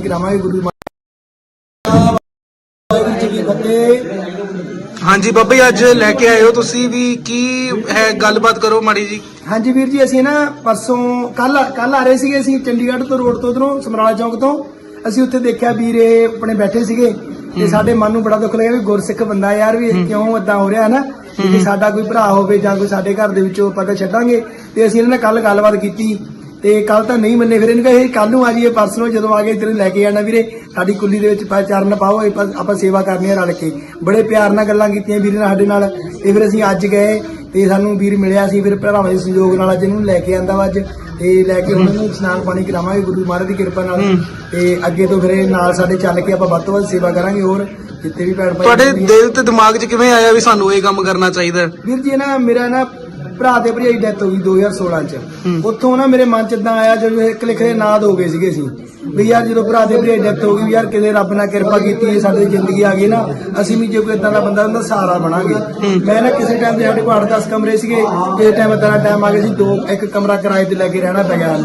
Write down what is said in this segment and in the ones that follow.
ਪਾਣੀ ਕਰਾਵਾਂਗੇ ਗੁਰੂ ਜੀ ਹਾਂਜੀ ਬੱਬੇ ਅੱਜ ਲੈ ਕੇ ਆਏ ਹੋ ਤੁਸੀਂ ਵੀ ਕੀ ਹੈ ਗੱਲਬਾਤ ਕਰੋ ਮਾੜੀ ਜੀ। ਹਾਂਜੀ ਵੀਰ ਜੀ ਅਸੀਂ ਨਾ ਪਰਸੋਂ ਕੱਲ ਕੱਲ ਆ ਰਹੇ ਸੀਗੇ ਅਸੀਂ ਚੰਡੀਗੜ੍ਹ ਤੋਂ ਰੋਡ ਤੋਂ ਉਧਰੋਂ ਸਮਰਾਲਾ ਚੌਂਕ ਤੋਂ। ਅਸੀਂ ਉੱਥੇ ਦੇਖਿਆ ਵੀਰ ਇਹ ਆਪਣੇ ਬੈਠੇ ਸੀਗੇ ਤੇ ਸਾਡੇ ਮਨ ਨੂੰ ਬੜਾ ਦੁੱਖ ਲੱਗਿਆ ਵੀ ਗੁਰਸਿੱਖ ਬੰਦਾ ਯਾਰ ਵੀ ਕਿਉਂ ਇਦਾਂ ਹੋ ਰਿਹਾ ਹੈ ਨਾ? ਕਿ ਸਾਡਾ ਕੋਈ ਭਰਾ ਹੋਵੇ ਜਾਂ ਕੋਈ ਸਾਡੇ ਘਰ ਦੇ ਵਿੱਚੋਂ ਪਤਾ ਛੱਡਾਂਗੇ। ਤੇ ਅਸੀਂ ਇਹਨਾਂ ਨਾਲ ਕੱਲ ਗੱਲਬਾਤ ਕੀਤੀ। ਤੇ ਕੱਲ ਤਾਂ ਨਹੀਂ ਮੰਨੇ ਫਿਰ ਇਹਨੂੰ ਕਹੇ ਕੱਲ ਨੂੰ ਆ ਜਾਈਏ ਪਰਸੋਂ ਜਦੋਂ ਆ ਗਏ ਤੇਰੇ ਲੈ ਕੇ ਜਾਣਾ ਵੀਰੇ। ਸਾਡੀ ਕੁੱਲੀ ਦੇ ਵਿੱਚ ਪਾ ਚਰਨ ਪਾਓ ਆਪਾਂ ਸੇਵਾ ਕਰਨੀ ਆ ਰਲ ਕੇ। ਬੜੇ ਪਿਆਰ ਨਾਲ ਗੱਲਾਂ ਕੀਤੀਆਂ ਵੀਰੇ ਨਾਲ ਸਾਡੇ ਨਾਲ। ਤੇ ਫਿਰ ਅਸੀਂ ਅੱਜ ਗਏ ਤੇ ਸਾਨੂੰ ਵੀਰ ਮਿਲਿਆ ਸੀ ਫਿਰ ਭਰਾਵਾਂ ਦੇ ਸੰਯੋਗ ਨਾਲ ਅੱਜ ਇਹਨੂੰ ਲੈ ਕੇ ਆਂਦਾ ਵਾ ਅੱਜ। ਤੇ ਲੈ ਕੇ ਉਹਨਾਂ ਨੂੰ ਇਸ਼ਨਾਨ ਪਾਣੀ ਕਰਾਵਾਂਗੇ ਗੁਰੂ ਮਹਾਰਾਜ ਦੀ ਕਿਰਪਾ ਨਾਲ। ਤੇ ਅੱਗੇ ਤੋਂ ਫਿਰ ਨਾਲ ਸਾਡੇ ਚੱਲ ਕੇ ਆਪਾਂ ਵੱਧ ਤੋਂ ਵੱਧ ਸੇਵਾ ਕਰਾਂਗੇ ਹੋਰ। ਜਿੱਥੇ ਵੀ ਭੈਣ ਭਾਈ ਤੁਹਾਡੇ। ਦਿਲ ਤੇ ਦਿਮਾਗ 'ਚ ਕਿਵੇਂ ਆਇਆ ਵੀ ਸਾਨੂੰ ਇਹ ਕੰਮ ਕਰਨਾ ਚਾਹੀਦਾ? ਵੀਰ ਜੀ ਨਾ ਮੇਰਾ ਨਾ ਭਰਾ ਤੇ ਭਰਜਾਈ ਡੈਥ ਹੋ ਗਈ 2016 ਚ। ਉੱਥੋਂ ਨਾ ਮੇਰੇ ਮਨ ਚ ਇਦਾਂ ਆਇਆ ਜਦੋਂ ਇੱਕ ਲਿਖੇ ਨਾਦ ਹੋ ਗਏ ਸੀਗੇ ਸੀ ਵੀ ਯਾਰ ਜਦੋਂ ਭਰਾ ਤੇ ਭਰਜਾਈ ਡੈਥ ਹੋ ਗਈ ਵੀ ਯਾਰ ਕਿਤੇ ਰੱਬ ਨਾਲ ਕਿਰਪਾ ਕੀਤੀ ਹੈ ਸਾਡੇ ਜ਼ਿੰਦਗੀ ਆ ਗਈ ਨਾ ਅਸੀਂ ਵੀ ਜੇ ਕੋਈ ਇਦਾਂ ਦਾ ਬੰਦਾ ਹੁੰਦਾ ਸਹਾਰਾ ਬਣਾਂਗੇ। ਮੈਂ ਨਾ ਕਿਸੇ ਟਾਈਮ ਤੇ ਸਾਡੇ ਕੋਲ 8-10 ਕਮਰੇ ਸੀਗੇ ਕਿਸੇ ਟਾਈਮ ਇਦਾਂ ਦਾ ਟਾਈਮ ਆ ਗਿਆ ਸੀ ਦੋ ਇੱਕ ਕਮਰਾ ਕਿਰਾਏ ਤੇ ਲੈ ਕੇ ਰਹਿਣਾ ਪੈ ਗਿਆ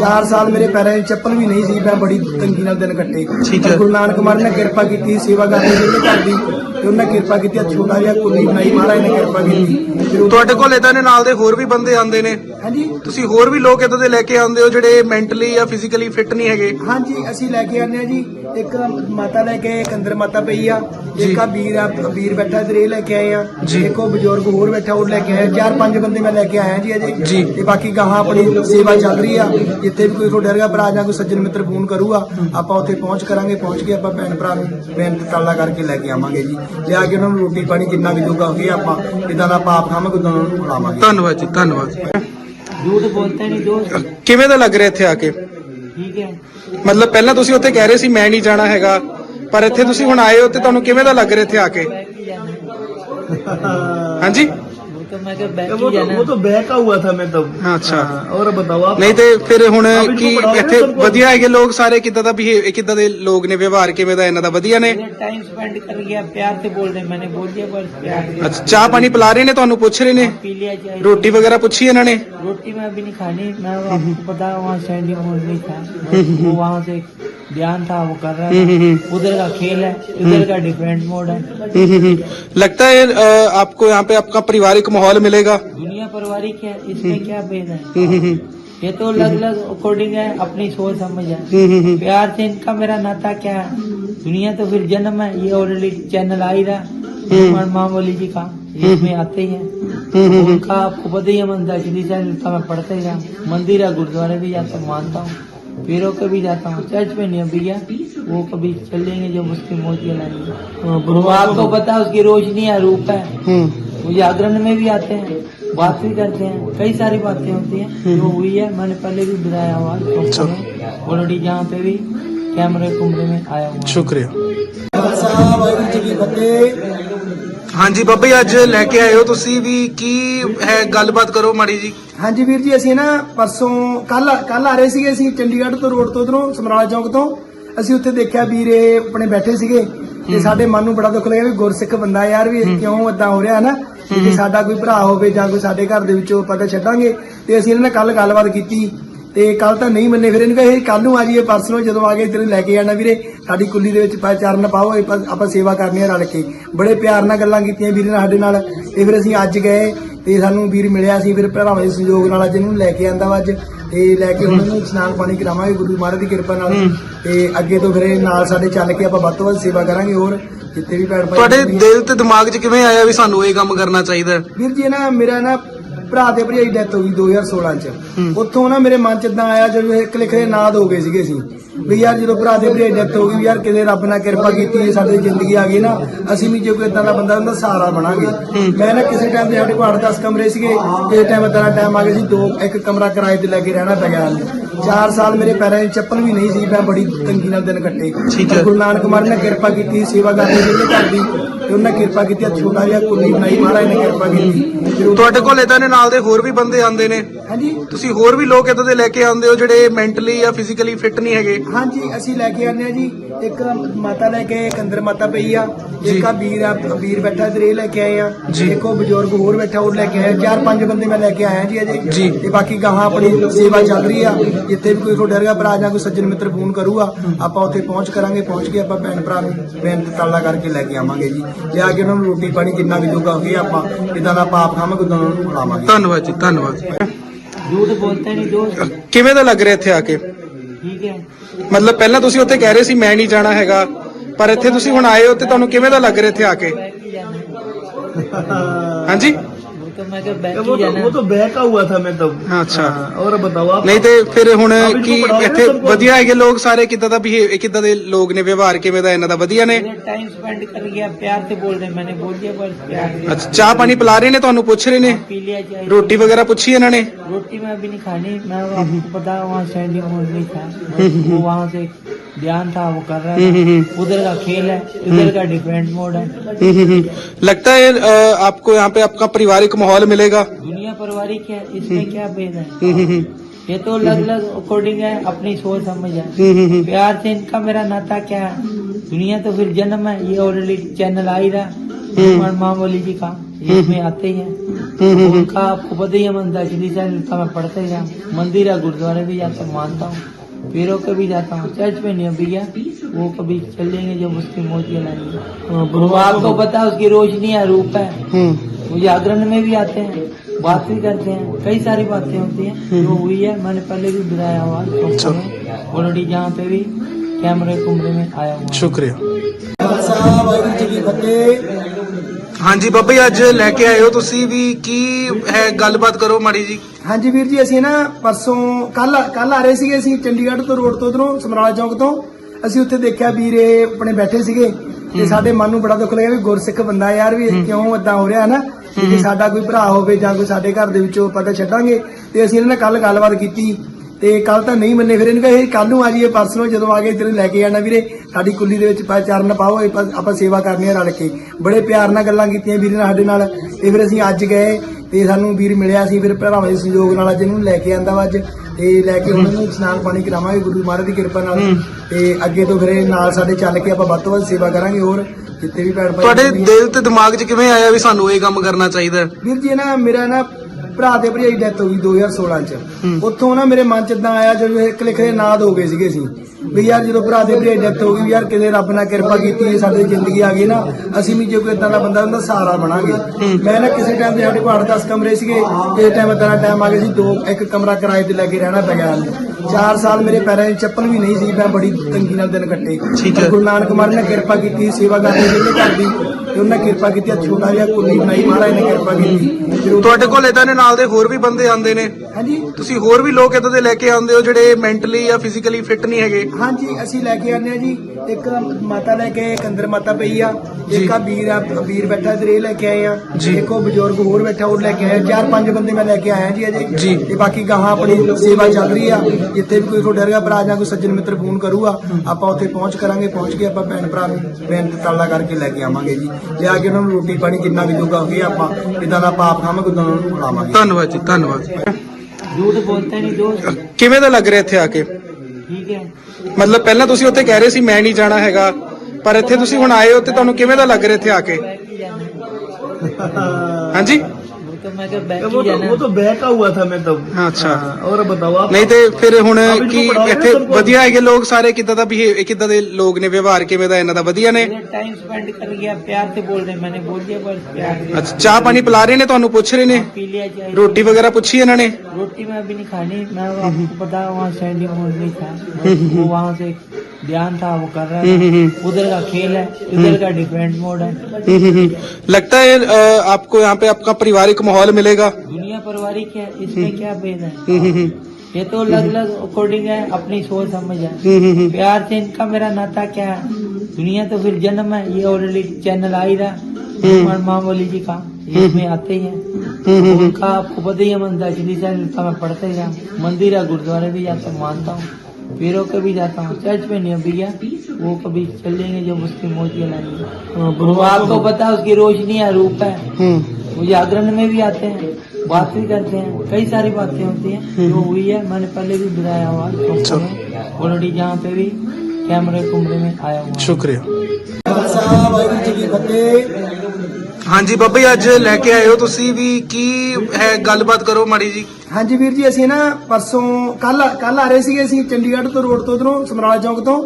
4 ਸਾਲ ਮੇਰੇ ਪੈਰਾਂ 'ਚ ਚੱਪਲ ਵੀ ਨਹੀਂ ਸੀ ਮੈਂ ਬੜੀ ਤੰਗੀ ਨਾਲ ਦਿਨ ਕੱਟੇ। ਪਰ ਗੁਰੂ ਨਾਨਕ ਮਹਾਰਾਜ ਨੇ ਕਿਰਪਾ ਕੀਤੀ ਸੇਵਾ ਕਰਨੀ ਜਿਹਨੇ ਕਰਦੀ ਤੇ ਉਹਨਾਂ ਕਿਰਪਾ ਕੀਤੀ ਛੋਟਾ ਜਿਹਾ ਕੁੱਲੀ ਬਣਾਈ ਮਹਾਰਾਜ ਨੇ ਕਿਰਪਾ ਕੀਤੀ। ਤੁਹਾਡੇ ਕੋਲ ਇਦਾਂ ਦੇ ਨਾਲ ਦੇ ਹੋਰ ਵੀ ਬੰਦੇ ਆਉਂਦੇ ਨੇ? ਹਾਂਜੀ। ਤੁਸੀਂ ਹੋਰ ਵੀ ਲੋਕ ਇਦਾਂ ਦੇ ਲੈ ਕੇ ਆਉਂਦੇ ਹੋ ਜਿਹੜੇ ਮੈਂਟਲੀ ਜਾਂ ਫਿਜ਼ੀਕਲੀ ਫਿੱਟ ਨਹੀਂ ਹੈਗੇ? ਹਾਂਜੀ ਅਸੀਂ ਲੈ ਕੇ ਆਨੇ ਆ ਜੀ। ਇੱਕ ਮਾਤਾ ਲੈ ਕੇ ਆਏ, ਇੱਕ ਅੰਦਰ ਮਾਤਾ ਪਈ ਆ। ਇੱਕ ਆ ਵੀਰ ਆ ਵੀਰ ਬੈਠਾ ਇਧਰੇ ਲੈ ਕੇ ਆਏ ਆ। ਜੀ। ਬਜ਼ੁਰਗ ਹੋਰ ਬੈਠਾ ਉਹ ਲੈ ਕੇ ਆਏ ਆ। ਚਾਰ ਪੰਜ ਬੰਦੇ ਮੈਂ ਲੈ ਕੇ ਆਇਆ ਜੀ ਅਜੇ। ਤੇ ਬਾਕੀ ਗਾਹਾਂ ਆਪਣੀ ਸੇਵਾ ਚੱਲ ਰਹੀ ਆ। ਜਿੱਥੇ ਵੀ ਕੋਈ ਤੁਹਾਡੇ ਵਰਗਾ ਭਰਾ ਜਾਂ ਕੋਈ ਸੱਜਣ ਮਿੱਤਰ ਫੋਨ ਕਰੂਗਾ ਆਪਾਂ ਉੱਥੇ ਪਹੁੰਚ ਕਰਾਂਗੇ ਪਹੁੰਚ ਕੇ ਆਪਾਂ ਭੈਣ ਭਰਾ ਨੂੰ ਬੇਨਤੀ ਤਾਲਾ ਕਰਕੇ ਲੈ ਕੇ ਆਵਾਂਗੇ ਜੀ। ਤੇ ਆ ਕੇ ਉਹਨਾਂ ਨੂੰ ਰੋਟੀ ਪਾਣੀ ਜਿੰਨਾ ਵੀ ਜੋਗਾ ਹੋਵੇ ਆਪਾਂ ਜਿੱਦਾਂ ਦਾ ਪਾਪ ਖਾਵਾਂਗੇ ਉਦਾਂ ਉਹਨਾਂ ਨੂੰ ਖਵਾਵਾਂਗੇ ਧੰਨਵਾਦ ਜੀ ਧੰਨਵਾਦ। ਝੂਠ ਬੋਲਤੇ ਨਹੀਂ ਜੋ ਕਿਵੇਂ ਦਾ ਲੱਗ ਰਿਹਾ ਇੱਥੇ ਆ ਕੇ? ਮਤਲਬ ਪਹਿਲਾਂ ਤੁਸੀਂ ਉੱਥੇ ਕਹਿ ਰਹੇ ਸੀ ਮੈਂ ਨਹੀਂ ਜਾਣਾ ਹੈਗਾ। ਪਰ ਇੱਥੇ ਤੁਸੀਂ ਹੁਣ ਆਏ ਹੋ ਤੇ ਤੁਹਾਨੂੰ ਕਿਵੇਂ ਦਾ ਲੱਗ ਰਿਹਾ ਇੱਥੇ ਆ ਕੇ? ਹਾਂਜੀ? तो मैं क्या बैक वो ही तो जाना वो तो बहका हुआ था मैं तब ਅੱਛਾ। हाँ, और बताओ आप ਨਹੀਂ ਤੇ ਫਿਰ ਹੁਣ ਆਪ ਇਹਨੂੰ ਕੀ ਪੜ੍ਹਾਓ ਇੱਥੇ ਸਭ ਨੂੰ। ਵਧੀਆ ਹੈਗੇ ਲੋਕ ਸਾਰੇ ਕਿੱਦਾਂ ਦਾ ਬਿਹੇਵ ਕਿੱਦਾਂ ਦੇ ਲੋਕ ਨੇ ਵਿਵਹਾਰ ਕਿਵੇਂ ਦਾ ਇਹਨਾਂ ਦਾ ਵਧੀਆ ਨੇ टाइम स्पेंड कर लिया प्यार से बोल रहे मैंने बोल दिया बस प्यार से। ਅੱਛਾ ਚਾਹ ਪਾਣੀ ਪਿਲਾ ਰਹੇ ਨੇ ਤੁਹਾਨੂੰ ਪੁੱਛ ਰਹੇ ਨੇ पी लिया चाय ਰੋਟੀ ਵਗੈਰਾ ਪੁੱਛੀ ਇਹਨਾਂ ਨੇ रोटी मैं अभी नहीं खानी मैं आपको पता है वहाँ सैंडी मॉल नहीं था वो वहाँ से ध्यान था वो कर रहा हम्म, हम्म, उधर का खेल है इधर का डिफरेंट मोड है। हम्म, हम्म, हम्म। लगता है आपको यहाँ पे आपका पारिवारिक माहौल मिलेगा? दुनिया पारिवारिक है इसमें क्या भेद है? हम्म, हम्म, हम्म, ये तो अलग अलग अकॉर्डिंग है अपनी सोच समझ है। हम्म, हम्म, हम्म। प्यार से इनका मेरा नाता क्या है? दुनिया तो फिर जन्म है ये ऑलरेडी चैनल आ ही रहा हनुमान मामोली जी का इसमें आते ही हम्म, हैं उनका आपको पता ही है मंदिर चैनल का मैं पढ़ता ही मंदिर है गुरुद्वारे भी जाता मानता हूँ। पीरों के भी जाता हूँ। चर्च में नहीं अभी गया वो कभी चलेंगे जो मुस्लिम मोदी लाएँगे वो आपको पता है उसकी रोशनी है रूप है। हम्म, वो जागरण में भी आते हैं बात भी करते हैं कई सारी बातें होती हैं। जो हुई है मैंने पहले भी बुलाया हुआ ऑलरेडी जहाँ पे भी कैमरे कुमरे में आया हुआ शुक्रिया। ਜੀ ਹਾਂਜੀ ਬੱਬੇ ਅੱਜ ਲੈ ਕੇ ਆਏ ਹੋ ਤੁਸੀਂ ਵੀ ਕੀ ਹੈ ਗੱਲਬਾਤ ਕਰੋ ਮਾੜੀ ਜੀ। ਹਾਂਜੀ ਵੀਰ ਜੀ ਅਸੀਂ ਨਾ ਪਰਸੋਂ ਕੱਲ ਕੱਲ ਆ ਰਹੇ ਸੀਗੇ ਅਸੀਂ ਚੰਡੀਗੜ੍ਹ ਤੋਂ ਰੋਡ ਤੋਂ ਉਧਰੋਂ ਸਮਰਾਲਾ ਚੌਂਕ ਤੋਂ। ਅਸੀਂ ਉੱਥੇ ਦੇਖਿਆ ਵੀਰ ਇਹ ਆਪਣੇ ਬੈਠੇ ਸੀਗੇ ਤੇ ਸਾਡੇ ਮਨ ਨੂੰ ਬੜਾ ਦੁੱਖ ਲੱਗਿਆ ਵੀ ਗੁਰਸਿੱਖ ਬੰਦਾ ਯਾਰ ਵੀ ਕਿਉਂ ਇਦਾਂ ਹੋ ਰਿਹਾ ਹੈ ਨਾ ਕਿ ਸਾਡਾ ਕੋਈ ਭਰਾ ਹੋਵੇ ਜਾਂ ਕੋਈ ਸਾਡੇ ਘਰ ਦੇ ਵਿੱਚੋਂ ਪਤਾ ਛੱਡਾਂਗੇ। ਤੇ ਅਸੀਂ ਇਹਨਾਂ ਨਾਲ ਕੱਲ ਗੱਲਬਾਤ ਕੀਤੀ। ਤੇ ਕੱਲ ਤਾਂ ਨਹੀਂ ਮੰਨੇ ਫਿਰ ਇਹਨੂੰ ਕਹੇ ਕੱਲ ਨੂੰ ਆ ਜਾਈਏ ਪਰਸੋਂ ਜਦੋਂ ਆ ਗਏ ਤੇਰੇ ਲੈ ਕੇ ਜਾਣਾ ਵੀਰੇ। ਸਾਡੀ ਕੁੱਲੀ ਦੇ ਵਿੱਚ ਪਾ ਚਰਨ ਪਾਓ ਆਪਾਂ ਸੇਵਾ ਕਰਨੀ ਆ ਰਲ ਕੇ। ਬੜੇ ਪਿਆਰ ਨਾਲ ਗੱਲਾਂ ਕੀਤੀਆਂ ਵੀਰੇ ਨਾਲ ਸਾਡੇ ਨਾਲ। ਤੇ ਫਿਰ ਅਸੀਂ ਅੱਜ ਗਏ ਤੇ ਸਾਨੂੰ ਵੀਰ ਮਿਲਿਆ ਸੀ ਫਿਰ ਭਰਾਵਾਂ ਦੇ ਸੰਯੋਗ ਨਾਲ ਅੱਜ ਇਹਨੂੰ ਲੈ ਕੇ ਆਂਦਾ ਵਾ ਅੱਜ। ਤੇ ਲੈ ਕੇ ਉਹਨਾਂ ਨੂੰ ਇਸ਼ਨਾਨ ਪਾਣੀ ਕਰਾਵਾਂਗੇ ਗੁਰੂ ਮਹਾਰਾਜ ਦੀ ਕਿਰਪਾ ਨਾਲ। ਤੇ ਅੱਗੇ ਤੋਂ ਫਿਰ ਇਹ ਨਾਲ ਸਾਡੇ ਚੱਲ ਕੇ ਆਪਾਂ ਵੱਧ ਤੋਂ ਵੱਧ ਸੇਵਾ ਕਰਾਂਗੇ ਹੋਰ ਜਿੱਥੇ ਵੀ ਭੈਣ ਭਾਈ ਤੁਹਾਡੇ। ਦਿਲ ਤੇ ਦਿਮਾਗ 'ਚ ਕਿਵੇਂ ਆਇਆ ਵੀ ਸਾਨੂੰ ਇਹ ਕੰਮ ਕਰਨਾ ਚਾਹੀਦਾ? ਵੀਰ ਜੀ ਨਾ ਮੇਰਾ ਨਾ ਭਰਾ ਤੇ ਭਰਜਾਈ ਡੈਥ ਹੋ ਗਈ 2016 ਚ। ਉੱਥੋਂ ਨਾ ਮੇਰੇ ਮਨ ਚ ਇਦਾਂ ਆਇਆ ਜਦੋਂ ਇੱਕ ਲਿਖੇ ਨਾਦ ਹੋ ਗਏ ਸੀਗੇ ਸੀ ਵੀ ਯਾਰ ਜਦੋਂ ਭਰਾ ਤੇ ਭਰਜਾਈ ਡੈਥ ਹੋ ਗਈ ਵੀ ਯਾਰ ਕਿਤੇ ਰੱਬ ਨਾਲ ਕਿਰਪਾ ਕੀਤੀ ਹੈ ਸਾਡੇ ਜ਼ਿੰਦਗੀ ਆ ਗਈ ਨਾ ਅਸੀਂ ਵੀ ਜੇ ਕੋਈ ਇਦਾਂ ਦਾ ਬੰਦਾ ਹੁੰਦਾ ਸਹਾਰਾ ਬਣਾਂਗੇ। ਮੈਂ ਨਾ ਕਿਸੇ ਟਾਈਮ ਤੇ ਸਾਡੇ ਕੋਲ 8-10 ਕਮਰੇ ਸੀਗੇ ਕਿਸੇ ਟਾਈਮ ਇਦਾਂ ਦਾ ਟਾਈਮ ਆ ਗਿਆ ਸੀ ਦੋ ਇੱਕ ਕਮਰਾ ਕਿਰਾਏ ਤੇ ਲੈ ਕੇ ਰਹਿਣਾ ਪੈ ਗਿਆ। 4 ਸਾਲ ਮੇਰੇ ਪੈਰਾਂ 'ਚ ਚੱਪਲ ਵੀ ਨਹੀਂ ਸੀ ਮੈਂ ਬੜੀ ਤੰਗੀ ਨਾਲ ਦਿਨ ਕੱਟੇ। ਗੁਰੂ ਨਾਨਕ ਮਹਾਰਾਜ ਨੇ ਕਿਰਪਾ ਕੀਤੀ ਸੇਵਾ ਕਰਨੀ ਜਿਹਨੇ ਕਰਦੀ ਤੇ ਉਹਨਾਂ ਕਿਰਪਾ ਕੀਤੀ ਆ ਛੋਟਾ ਜਿਹਾ ਕੁੱਲੀ ਬਣਾਈ ਮਹਾਰਾਜ ਨੇ ਕਿਰਪਾ ਕੀਤੀ। ਉਹ- ਤੁਹਾਡੇ ਕੋਲ ਇਦਾਂ ਦੇ ਨਾਲ ਦੇ ਹੋਰ ਵੀ ਬੰਦੇ ਆਉਂਦੇ ਨੇ? ਹਾਂਜੀ। ਤੁਸੀਂ ਹੋਰ ਵੀ ਲੋਕ ਇਦਾਂ ਦੇ ਲੈ ਕੇ ਆਉਂਦੇ ਹੋ ਜਿਹੜੇ ਮੈਂਟਲੀ ਜਾਂ ਫਿਜ਼ੀਕਲੀ ਫਿੱਟ ਨਹੀਂ ਹੈਗੇ? ਹਾਂਜੀ ਅਸੀਂ ਲੈ ਕੇ ਆਨੇ ਆ ਜੀ। ਇੱਕ ਮਾਤਾ ਲੈ ਕੇ ਇੱਕ ਅੰਦਰ ਮਾਤਾ ਪਈ ਆ। ਇੱਕ ਆ ਵੀਰ ਆ ਵੀਰ ਬੈਠਾ ਇਧਰ ਇਹ ਲੈ ਕੇ ਆਏ ਆ। ਜੀ। ਇੱਕ ਉਹ ਬਜ਼ੁਰਗ ਹੋਰ ਬੈਠਾ ਉਹ ਲੈ ਕੇ ਆਏ ਆ। ਚਾਰ ਪੰਜ ਬੰਦੇ ਮੈਂ ਲੈ ਕੇ ਆਇਆ ਜੀ ਜੀ। ਅਜੇ ਤੇ ਬਾਕੀ ਗਾਹਾਂ ਆਪਣੀ ਸੇਵਾ ਚੱਲ ਰਹੀ ਆ। ਜਿੱਥੇ ਵੀ ਕੋਈ ਤੁਹਾਡੇ ਵਰਗਾ ਭਰਾ ਜਾਂ ਕੋਈ ਸੱਜਣ ਮਿੱਤਰ ਫੋਨ ਕਰੂਗਾ ਆਪਾਂ ਉੱਥੇ ਪਹੁੰਚ ਕਰਾਂਗੇ। ਪਹੁੰਚ ਕੇ ਆਪਾਂ ਭੈਣ ਭਰਾ ਨੂੰ ਬੇਨਤੀ ਤਾਲਾ ਕਰਕੇ ਲੈ ਕੇ ਆਵਾਂਗੇ ਜੀ। ਲਿਆ ਕੇ ਉਹਨਾਂ ਨੂੰ ਰੋਟੀ ਪਾਣੀ ਜਿੰਨਾ ਵੀ ਜੋਗਾ ਹੋਵੇ ਆਪਾਂ ਇਦਾਂ ਦਾ ਪਾਪ ਖਾਵਾਂਗੇ ਉਦਾਂ ਉਹਨਾਂ ਨੂੰ ਖਿਲਾਵਾਂਗੇ ਧੰਨਵਾਦ ਜੀ ਧੰਨਵਾਦ झूठ बोलते नहीं दोस्त ਕਿਵੇਂ ਦਾ ਲੱਗ ਰਿਹਾ ਇੱਥੇ ਆ ਕੇ ठीक है ਮਤਲਬ ਪਹਿਲਾਂ ਤੁਸੀਂ ਉੱਥੇ ਕਹਿ ਰਹੇ ਸੀ ਮੈਂ ਨਹੀਂ ਜਾਣਾ ਹੈਗਾ ਪਰ ਇੱਥੇ ਤੁਸੀਂ ਹੁਣ ਆਏ ਹੋ ਤੇ ਤੁਹਾਨੂੰ ਕਿਵੇਂ ਦਾ ਲੱਗ ਰਿਹਾ ਇੱਥੇ ਆ ਕੇ बैग ही जाना ਹਾਂਜੀ वो तो मैं क्या बैग वो ही तो जाना वो तो बहका हुआ था मैं तब हाँ, अच्छा। हाँ, और बताओ आप ਨਹੀਂ ਤੇ ਫਿਰ ਹੁਣ ਆਪ ਇਹਨੂੰ ਕੀ ਪੜ੍ਹਾਓ ਨਾ ਇੱਥੇ ਸਭ ਕੁਛ। ਵਧੀਆ ਹੈਗੇ ਲੋਕ ਸਾਰੇ ਕਿੱਦਾਂ ਦਾ ਬਿਹੇਵ ਕਿੱਦਾਂ ਦੇ ਲੋਕ ਨੇ ਵਿਵਹਾਰ ਕਿਵੇਂ ਦਾ ਇਹਨਾਂ ਦਾ ਵਧੀਆ ਨੇ टाइम स्पेंड कर गया प्यार से बोल रहे मैंने बोल दिया बस प्यार से ਅੱਛਾ ਚਾਹ ਪਾਣੀ ਪਿਲਾ ਰਹੇ ਨੇ ਤੁਹਾਨੂੰ ਪੁੱਛ ਰਹੇ ਨੇ पी लिया चाहे ਰੋਟੀ ਵਗੈਰਾ ਪੁੱਛੀ ਇਹਨਾਂ ਨੇ रोटी में अभी नहीं खानी मैं आपको पता है वहाँ स्टैंडिंग मोड नहीं था वो वहाँ से ध्यान था वो कर रहा हम्म, हम्म, उधर का खेल है इधर का डिफरेंट मोड है। हम्म, हम्म, हम्म। लगता है आपको यहाँ पे आपका पारिवारिक माहौल मिलेगा? दुनिया पारिवारिक है इसमें क्या भेद है? हम्म, हम्म, हम्म, ये तो अलग अलग अकॉर्डिंग है अपनी सोच समझ है। हम्म, हम्म, हम्म। प्यार से इनका मेरा नाता क्या है? दुनिया तो फिर जन्म है ये ऑलरेडी चैनल आ ही रहा हम्म। हनुमान महाबली जी का इसमें आते ही हैं। हम्म, हम्म, उनका आपको पता ही है मंदिर चैनल का मैं पढ़ते ही मंदिर है गुरुद्वारे भी जाता मानता हूँ। पीरों के भी जाता हूँ। चर्च में नहीं भैया। वो कभी चलेंगे जब उसकी मोदी लाएँगे। वो आपको पता है उसकी रोशनी है रूप है। हम्म। वो जागरण में भी आते हैं बात भी करते हैं कई सारी बातें होती हैं। जो हुई है मैंने पहले भी बुलाया हुआ। अच्छा। ऑलरेडी जहाँ पे भी कैमरे कुमरे में आया हुआ शुक्रिया। ਖਾਲਸਾ ਵਾਹਿਗੁਰੂ ਜੀ ਕੀ ਫਤਿਹ ਹਾਂਜੀ ਬਾਬਾ ਜੀ ਅੱਜ ਲੈ ਕੇ ਆਏ ਹੋ ਤੁਸੀਂ ਵੀ ਕੀ ਹੈ ਗੱਲਬਾਤ ਕਰੋ ਮਾੜੀ ਜੀ। ਹਾਂਜੀ ਵੀਰ ਜੀ ਅਸੀਂ ਨਾ ਪਰਸੋਂ ਕੱਲ ਕੱਲ ਆ ਰਹੇ ਸੀਗੇ ਅਸੀਂ ਚੰਡੀਗੜ੍ਹ ਤੋਂ ਰੋਡ ਤੋਂ ਉਧਰੋਂ ਸਮਰਾਲਾ ਚੌਕ ਤੋਂ। ਅਸੀਂ ਉੱਥੇ ਦੇਖਿਆ ਵੀਰੇ ਆਪਣੇ ਬੈਠੇ ਸੀਗੇ ਤੇ ਸਾਡੇ ਮਨ ਨੂੰ ਬੜਾ ਦੁੱਖ ਲੱਗਿਆ ਵੀ ਗੁਰਸਿੱਖ ਬੰਦਾ ਯਾਰ ਵੀ ਕਿਉਂ ਇਦਾਂ ਹੋ ਰਿਹਾ ਨਾ? ਵੀ ਜੇ ਸਾਡਾ ਕੋਈ ਭਰਾ ਹੋਵੇ ਜਾਂ ਕੋਈ ਸਾਡੇ ਘਰ ਦੇ ਵਿੱਚੋਂ ਪਤਾ ਛੱਡਾਂਗੇ। ਤੇ ਅਸੀਂ ਇਹਨਾਂ ਨਾਲ ਕੱਲ ਗੱਲਬਾਤ ਕੀਤੀ। ਤੇ ਕੱਲ ਤਾਂ ਨਹੀਂ ਮੰਨੇ ਫਿਰ ਇਹਨੂੰ ਕਹੇ ਕੱਲ ਨੂੰ ਆ ਜਾਈਏ ਪਰਸੋਂ ਜਦੋਂ ਆ ਗਏ ਤੇਰੇ ਲੈ ਕੇ ਜਾਣਾ ਵੀਰੇ। ਸਾਡੀ ਕੁੱਲੀ ਦੇ ਵਿੱਚ ਚਰਨ ਪਾਓ ਆਪਾਂ- ਸੇਵਾ ਕਰਨੀ ਹੈ ਰਲ ਕੇ। ਬੜੇ ਪਿਆਰ ਨਾਲ ਗੱਲਾਂ ਕੀਤੀਆਂ ਵੀਰੇ ਨਾਲ ਸਾਡੇ ਨਾਲ। ਤੇ ਫਿਰ ਅਸੀਂ ਅੱਜ ਗਏ ਤੇ ਸਾਨੂੰ ਵੀਰ ਮਿਲਿਆ ਸੀ ਫਿਰ ਭਰਾਵਾਂ ਦੇ ਸਹਿਯੋਗ ਨਾਲ ਅੱਜ ਇਹਨੂੰ ਲੈ ਕੇ ਆਂਦਾ ਵਾ ਅੱਜ। ਤੇ ਲੈ ਕੇ ਉਹਨਾਂ ਨੂੰ ਇਸ਼ਨਾਨ ਪਾਣੀ ਕਰਾਵਾਂਗੇ ਗੁਰੂ ਮਹਾਰਾਜ ਦੀ ਕਿਰਪਾ ਨਾਲ। ਤੇ ਅੱਗੇ ਤੋਂ ਫਿਰ ਨਾਲ ਸਾਡੇ ਚੱਲ ਕੇ ਆਪਾਂ ਵੱਧ ਤੋਂ ਵੱਧ ਸੇਵਾ ਕਰਾਂਗੇ ਹੋਰ ਜਿੱਤੇ ਵੀ ਭੈਣ ਭਾਈ ਤੁਹਾਡੇ। ਦਿਲ ਤੇ ਦਿਮਾਗ 'ਚ ਕਿਵੇਂ ਆਇਆ ਵੀ ਸਾਨੂੰ ਇਹ ਕੰਮ ਕਰਨਾ ਚਾਹੀਦਾ? ਵੀਰ ਜੀ ਨਾ ਮੇਰਾ ਨਾ ਭਰਾ ਦੇ ਭਰਜਾਈ ਡੈਥ ਹੋ ਗਈ 2016 ਚ। ਉੱਥੋਂ ਨਾ ਮੇਰੇ ਮਨ ਚ ਇਦਾਂ ਆਇਆ ਜਦੋਂ ਇੱਕ ਲਿਖ ਨਾਦ ਹੋ ਗਏ ਸੀਗੇ ਅਸੀਂ ਵੀ ਯਾਰ ਜਦੋਂ ਭਰਾ ਦੇ ਭਰਜਾਈ ਡੈਥ ਹੋ ਗਈ, ਵੀ ਯਾਰ ਕਿਤੇ ਰੱਬ ਨਾਲ ਕਿਰਪਾ ਕੀਤੀ ਹੈ, ਸਾਡੀ ਜ਼ਿੰਦਗੀ ਆ ਗਈ ਨਾ, ਅਸੀਂ ਵੀ ਜੇ ਕੋਈ ਇਦਾਂ ਦਾ ਬੰਦਾ ਹੁੰਦਾ ਸਹਾਰਾ ਬਣਾਂਗੇ। ਮੈਂ ਨਾ ਕਿਸੇ ਟਾਈਮ ਤੇ ਸਾਡੇ ਕੋਲ 8-10 ਕਮਰੇ ਸੀਗੇ ਇਹ ਟਾਈਮ ਇਦਾਂ ਦਾ ਟਾਈਮ ਆ ਗਿਆ ਸੀ, ਦੋ, ਇੱਕ ਕਮਰਾ ਕਿਰਾਏ ਤੇ ਲੈ ਕੇ ਰਹਿਣਾ ਪੈ ਗਿਆ। 4 ਸਾਲ ਮੇਰੇ ਪੈਰਾਂ 'ਚ ਚੱਪਲ ਵੀ ਨਹੀਂ ਸੀ ਮੈਂ ਬੜੀ ਤੰਗੀ ਨਾਲ ਦਿਨ ਕੱਟੇ। ਠੀਕ ਹੈ। ਗੁਰੂ ਨਾਨਕ ਮਹਾਰਾਜ ਨੇ ਕਿਰਪਾ ਕੀਤੀ ਸੇਵਾ ਕਰਨੀ ਜਿਹਨੇ ਕਰਦੀ ਤੇ ਉਹਨਾਂ ਕਿਰਪਾ ਕੀਤੀ ਆ ਛੋਟਾ ਜਿਹਾ ਕੁੱਲੀ ਬਣਾਈ ਮਹਾਰਾਜ ਨੇ ਕਿਰਪਾ ਕੀਤੀ। ਤੁਹਾਡੇ ਕੋਲ ਇਦਾਂ ਦੇ ਨਾਲ ਦੇ ਹੋਰ ਵੀ ਬੰਦੇ ਆਉਂਦੇ ਨੇ? ਹਾਂਜੀ। ਤੁਸੀਂ ਹੋਰ ਵੀ ਲੋਕ ਇਦਾਂ ਦੇ ਲੈ ਕੇ ਆਉਂਦੇ ਹੋ ਜਿਹੜੇ ਮੈਂਟਲੀ ਜਾਂ ਫਿਜ਼ੀਕਲੀ ਫਿੱਟ ਨਹੀਂ ਹੈਗੇ? ਹਾਂਜੀ ਅਸੀਂ ਲੈ ਕੇ ਆਨੇ ਆ ਜੀ। ਇੱਕ ਮਾਤਾ ਲੈ ਕੇ ਇੱਕ ਅੰਦਰ ਮਾਤਾ ਪਈ ਆ ਇੱਕ ਆ ਵੀਰ ਆ ਵੀਰ ਬੈਠਾ ਇਧਰ ਇਹ ਲੈ ਕੇ ਆਏ ਆ ਜੀ। ਇੱਕ ਉਹ ਬਜ਼ੁਰਗ ਹੋਰ ਬੈਠਾ ਉਹ ਲੈ ਕੇ ਆਏ ਆ। ਚਾਰ ਪੰਜ ਬੰਦੇ ਮੈਂ ਲੈ ਕੇ ਆਇਆ ਜੀ ਜੀ। ਅਜੇ ਤੇ ਬਾਕੀ ਗਾਹਾਂ ਆਪਣੀ ਸੇਵਾ ਚੱਲ ਰਹੀ ਆ ਜਿੱਥੇ ਵੀ ਕੋਈ ਤੁਹਾਡੇ ਵਰਗਾ ਭਰਾ ਜਾਂ ਕੋਈ ਸੱਜਣ ਮਿੱਤਰ ਫੋਨ ਕਰੂਗਾ ਆਪਾਂ ਉੱਥੇ ਪਹੁੰਚ ਕਰਾਂਗੇ ਪਹੁੰਚ ਕੇ ਆਪਾਂ ਭੈਣ ਭਰਾ ਨੂੰ ਬੇਨਤੀ ਤਾਲਾ ਕਰਕੇ ਲੈ ਕੇ ਆਵਾਂਗੇ ਜੀ ਲਿਆ ਕੇ ਉਹਨਾਂ ਨੂੰ ਰੋਟੀ ਪਾਣੀ ਜਿੰਨਾ ਵੀ ਜੋਗਾ ਹੋਵੇ ਆਪਾਂ ਇਦਾਂ ਦਾ ਪਾਪ ਖਾਵਾਂਗੇ ਉਦਾਂ ਉਹਨਾਂ ਨੂੰ ਖਿਲਾਵਾਂਗੇ ਧੰਨਵਾਦ ਜੀ ਧੰਨਵਾਦ झूठ बोलते नहीं दोस्त ਕਿਵੇਂ ਦਾ ਲੱਗ ਰਿਹਾ ਇੱਥੇ ਆ ਕੇ ਮਤਲਬ ਪਹਿਲਾਂ ਤੁਸੀਂ ਉੱਥੇ ਕਹਿ ਰਹੇ ਸੀ ਮੈਂ ਨਹੀਂ ਜਾਣਾ ਹੈਗਾ ਪਰ ਇੱਥੇ ਤੁਸੀਂ ਹੁਣ ਆਏ ਹੋ ਤੇ ਤੁਹਾਨੂੰ ਕਿਵੇਂ ਦਾ ਲੱਗ ਰਿਹਾ ਇੱਥੇ ਆ ਕੇ? ਹਾਂਜੀ? तो मैं क्या बैग वो ही तो जाना वो तो बहका हुआ था मैं तब हाँ, अच्छा। हाँ, और बताओ आप ਨਹੀਂ ਤੇ ਫਿਰ ਹੁਣ ਆਪ ਇਹਨੂੰ ਕੀ ਪੜ੍ਹਾਓ ਨਾ ਇੱਥੇ ਸਭ ਕੁਛ। ਵਧੀਆ ਹੈਗੇ ਲੋਕ ਸਾਰੇ ਕਿੱਦਾਂ ਦਾ ਬਿਹੇਵ ਕਿੱਦਾਂ ਦੇ ਲੋਕ ਨੇ ਵਿਵਹਾਰ ਕਿਵੇਂ ਦਾ ਇਹਨਾਂ ਦਾ ਵਧੀਆ ਨੇ टाइम स्पेंड कर गया प्यार से बोल रहे मैंने बोल दिया बस प्यार से ਅੱਛਾ ਚਾਹ ਪਾਣੀ ਪਿਲਾ ਰਹੇ ਨੇ ਤੁਹਾਨੂੰ ਪੁੱਛ ਰਹੇ ਨੇ पी लिया चाहे ਰੋਟੀ ਵਗੈਰਾ ਪੁੱਛੀ ਇਹਨਾਂ ਨੇ रोटी में अभी नहीं खानी मैं आपको पता है वहाँ स्टैंडिंग मोड नहीं था वो वहाँ से ध्यान था वो कर रहा हम्म, हम्म, उधर का खेल है इधर का डिफरेंट मोड है। हम्म, हम्म, हम्म। लगता है आपको यहाँ पे आपका पारिवारिक माहौल मिलेगा? दुनिया पारिवारिक है इसमें क्या भेद है? हम्म, हम्म, हम्म, ये तो अलग अलग अकॉर्डिंग है अपनी सोच समझ है। हम्म, हम्म, हम्म। प्यार से इनका मेरा नाता क्या है? दुनिया तो फिर जन्म है ये ऑलरेडी चैनल आ ही रहा महाबली जी का इसमें आते ही हैं। हम्म, हम्म, उनका आपको पता ही है श्री चैनल का मैं पढ़ते ही। मंदिर है गुरुद्वारे भी जाता हूँ मानता हूँ। पीरों के भी जाता हूँ। चर्च में नहीं अभी गया वो कभी चलेंगे जब उसकी मौत लाएँगे वो आपको पता है उसकी रोशनी है रूप है। हम्म। वो जागरण में भी आते हैं बात भी करते हैं। कई सारी बातें होती हैं। जो हुई है मैंने पहले भी बुलाया हुआ। अच्छा। ऑलरेडी जहाँ पे भी कैमरे कुमरे में आया हुआ है। ਖਾਲਸਾ ਵਾਹਿਗੁਰੂ ਜੀ ਕੀ ਫਤਿਹ ਹਾਂਜੀ ਬਾਬਾ ਜੀ ਅੱਜ ਲੈ ਕੇ ਆਏ ਹੋ ਤੁਸੀਂ ਵੀ ਕੀ ਹੈ ਗੱਲਬਾਤ ਕਰੋ ਮਾੜੀ ਜੀ। ਹਾਂਜੀ ਵੀਰ ਜੀ ਅਸੀਂ ਨਾ ਪਰਸੋਂ ਕੱਲ ਕੱਲ ਆ ਰਹੇ ਸੀਗੇ ਅਸੀਂ ਚੰਡੀਗੜ੍ਹ ਤੋਂ ਰੋਡ ਤੋਂ ਉਧਰੋਂ ਸਮਰਾਲਾ ਚੌਂਕ ਤੋਂ।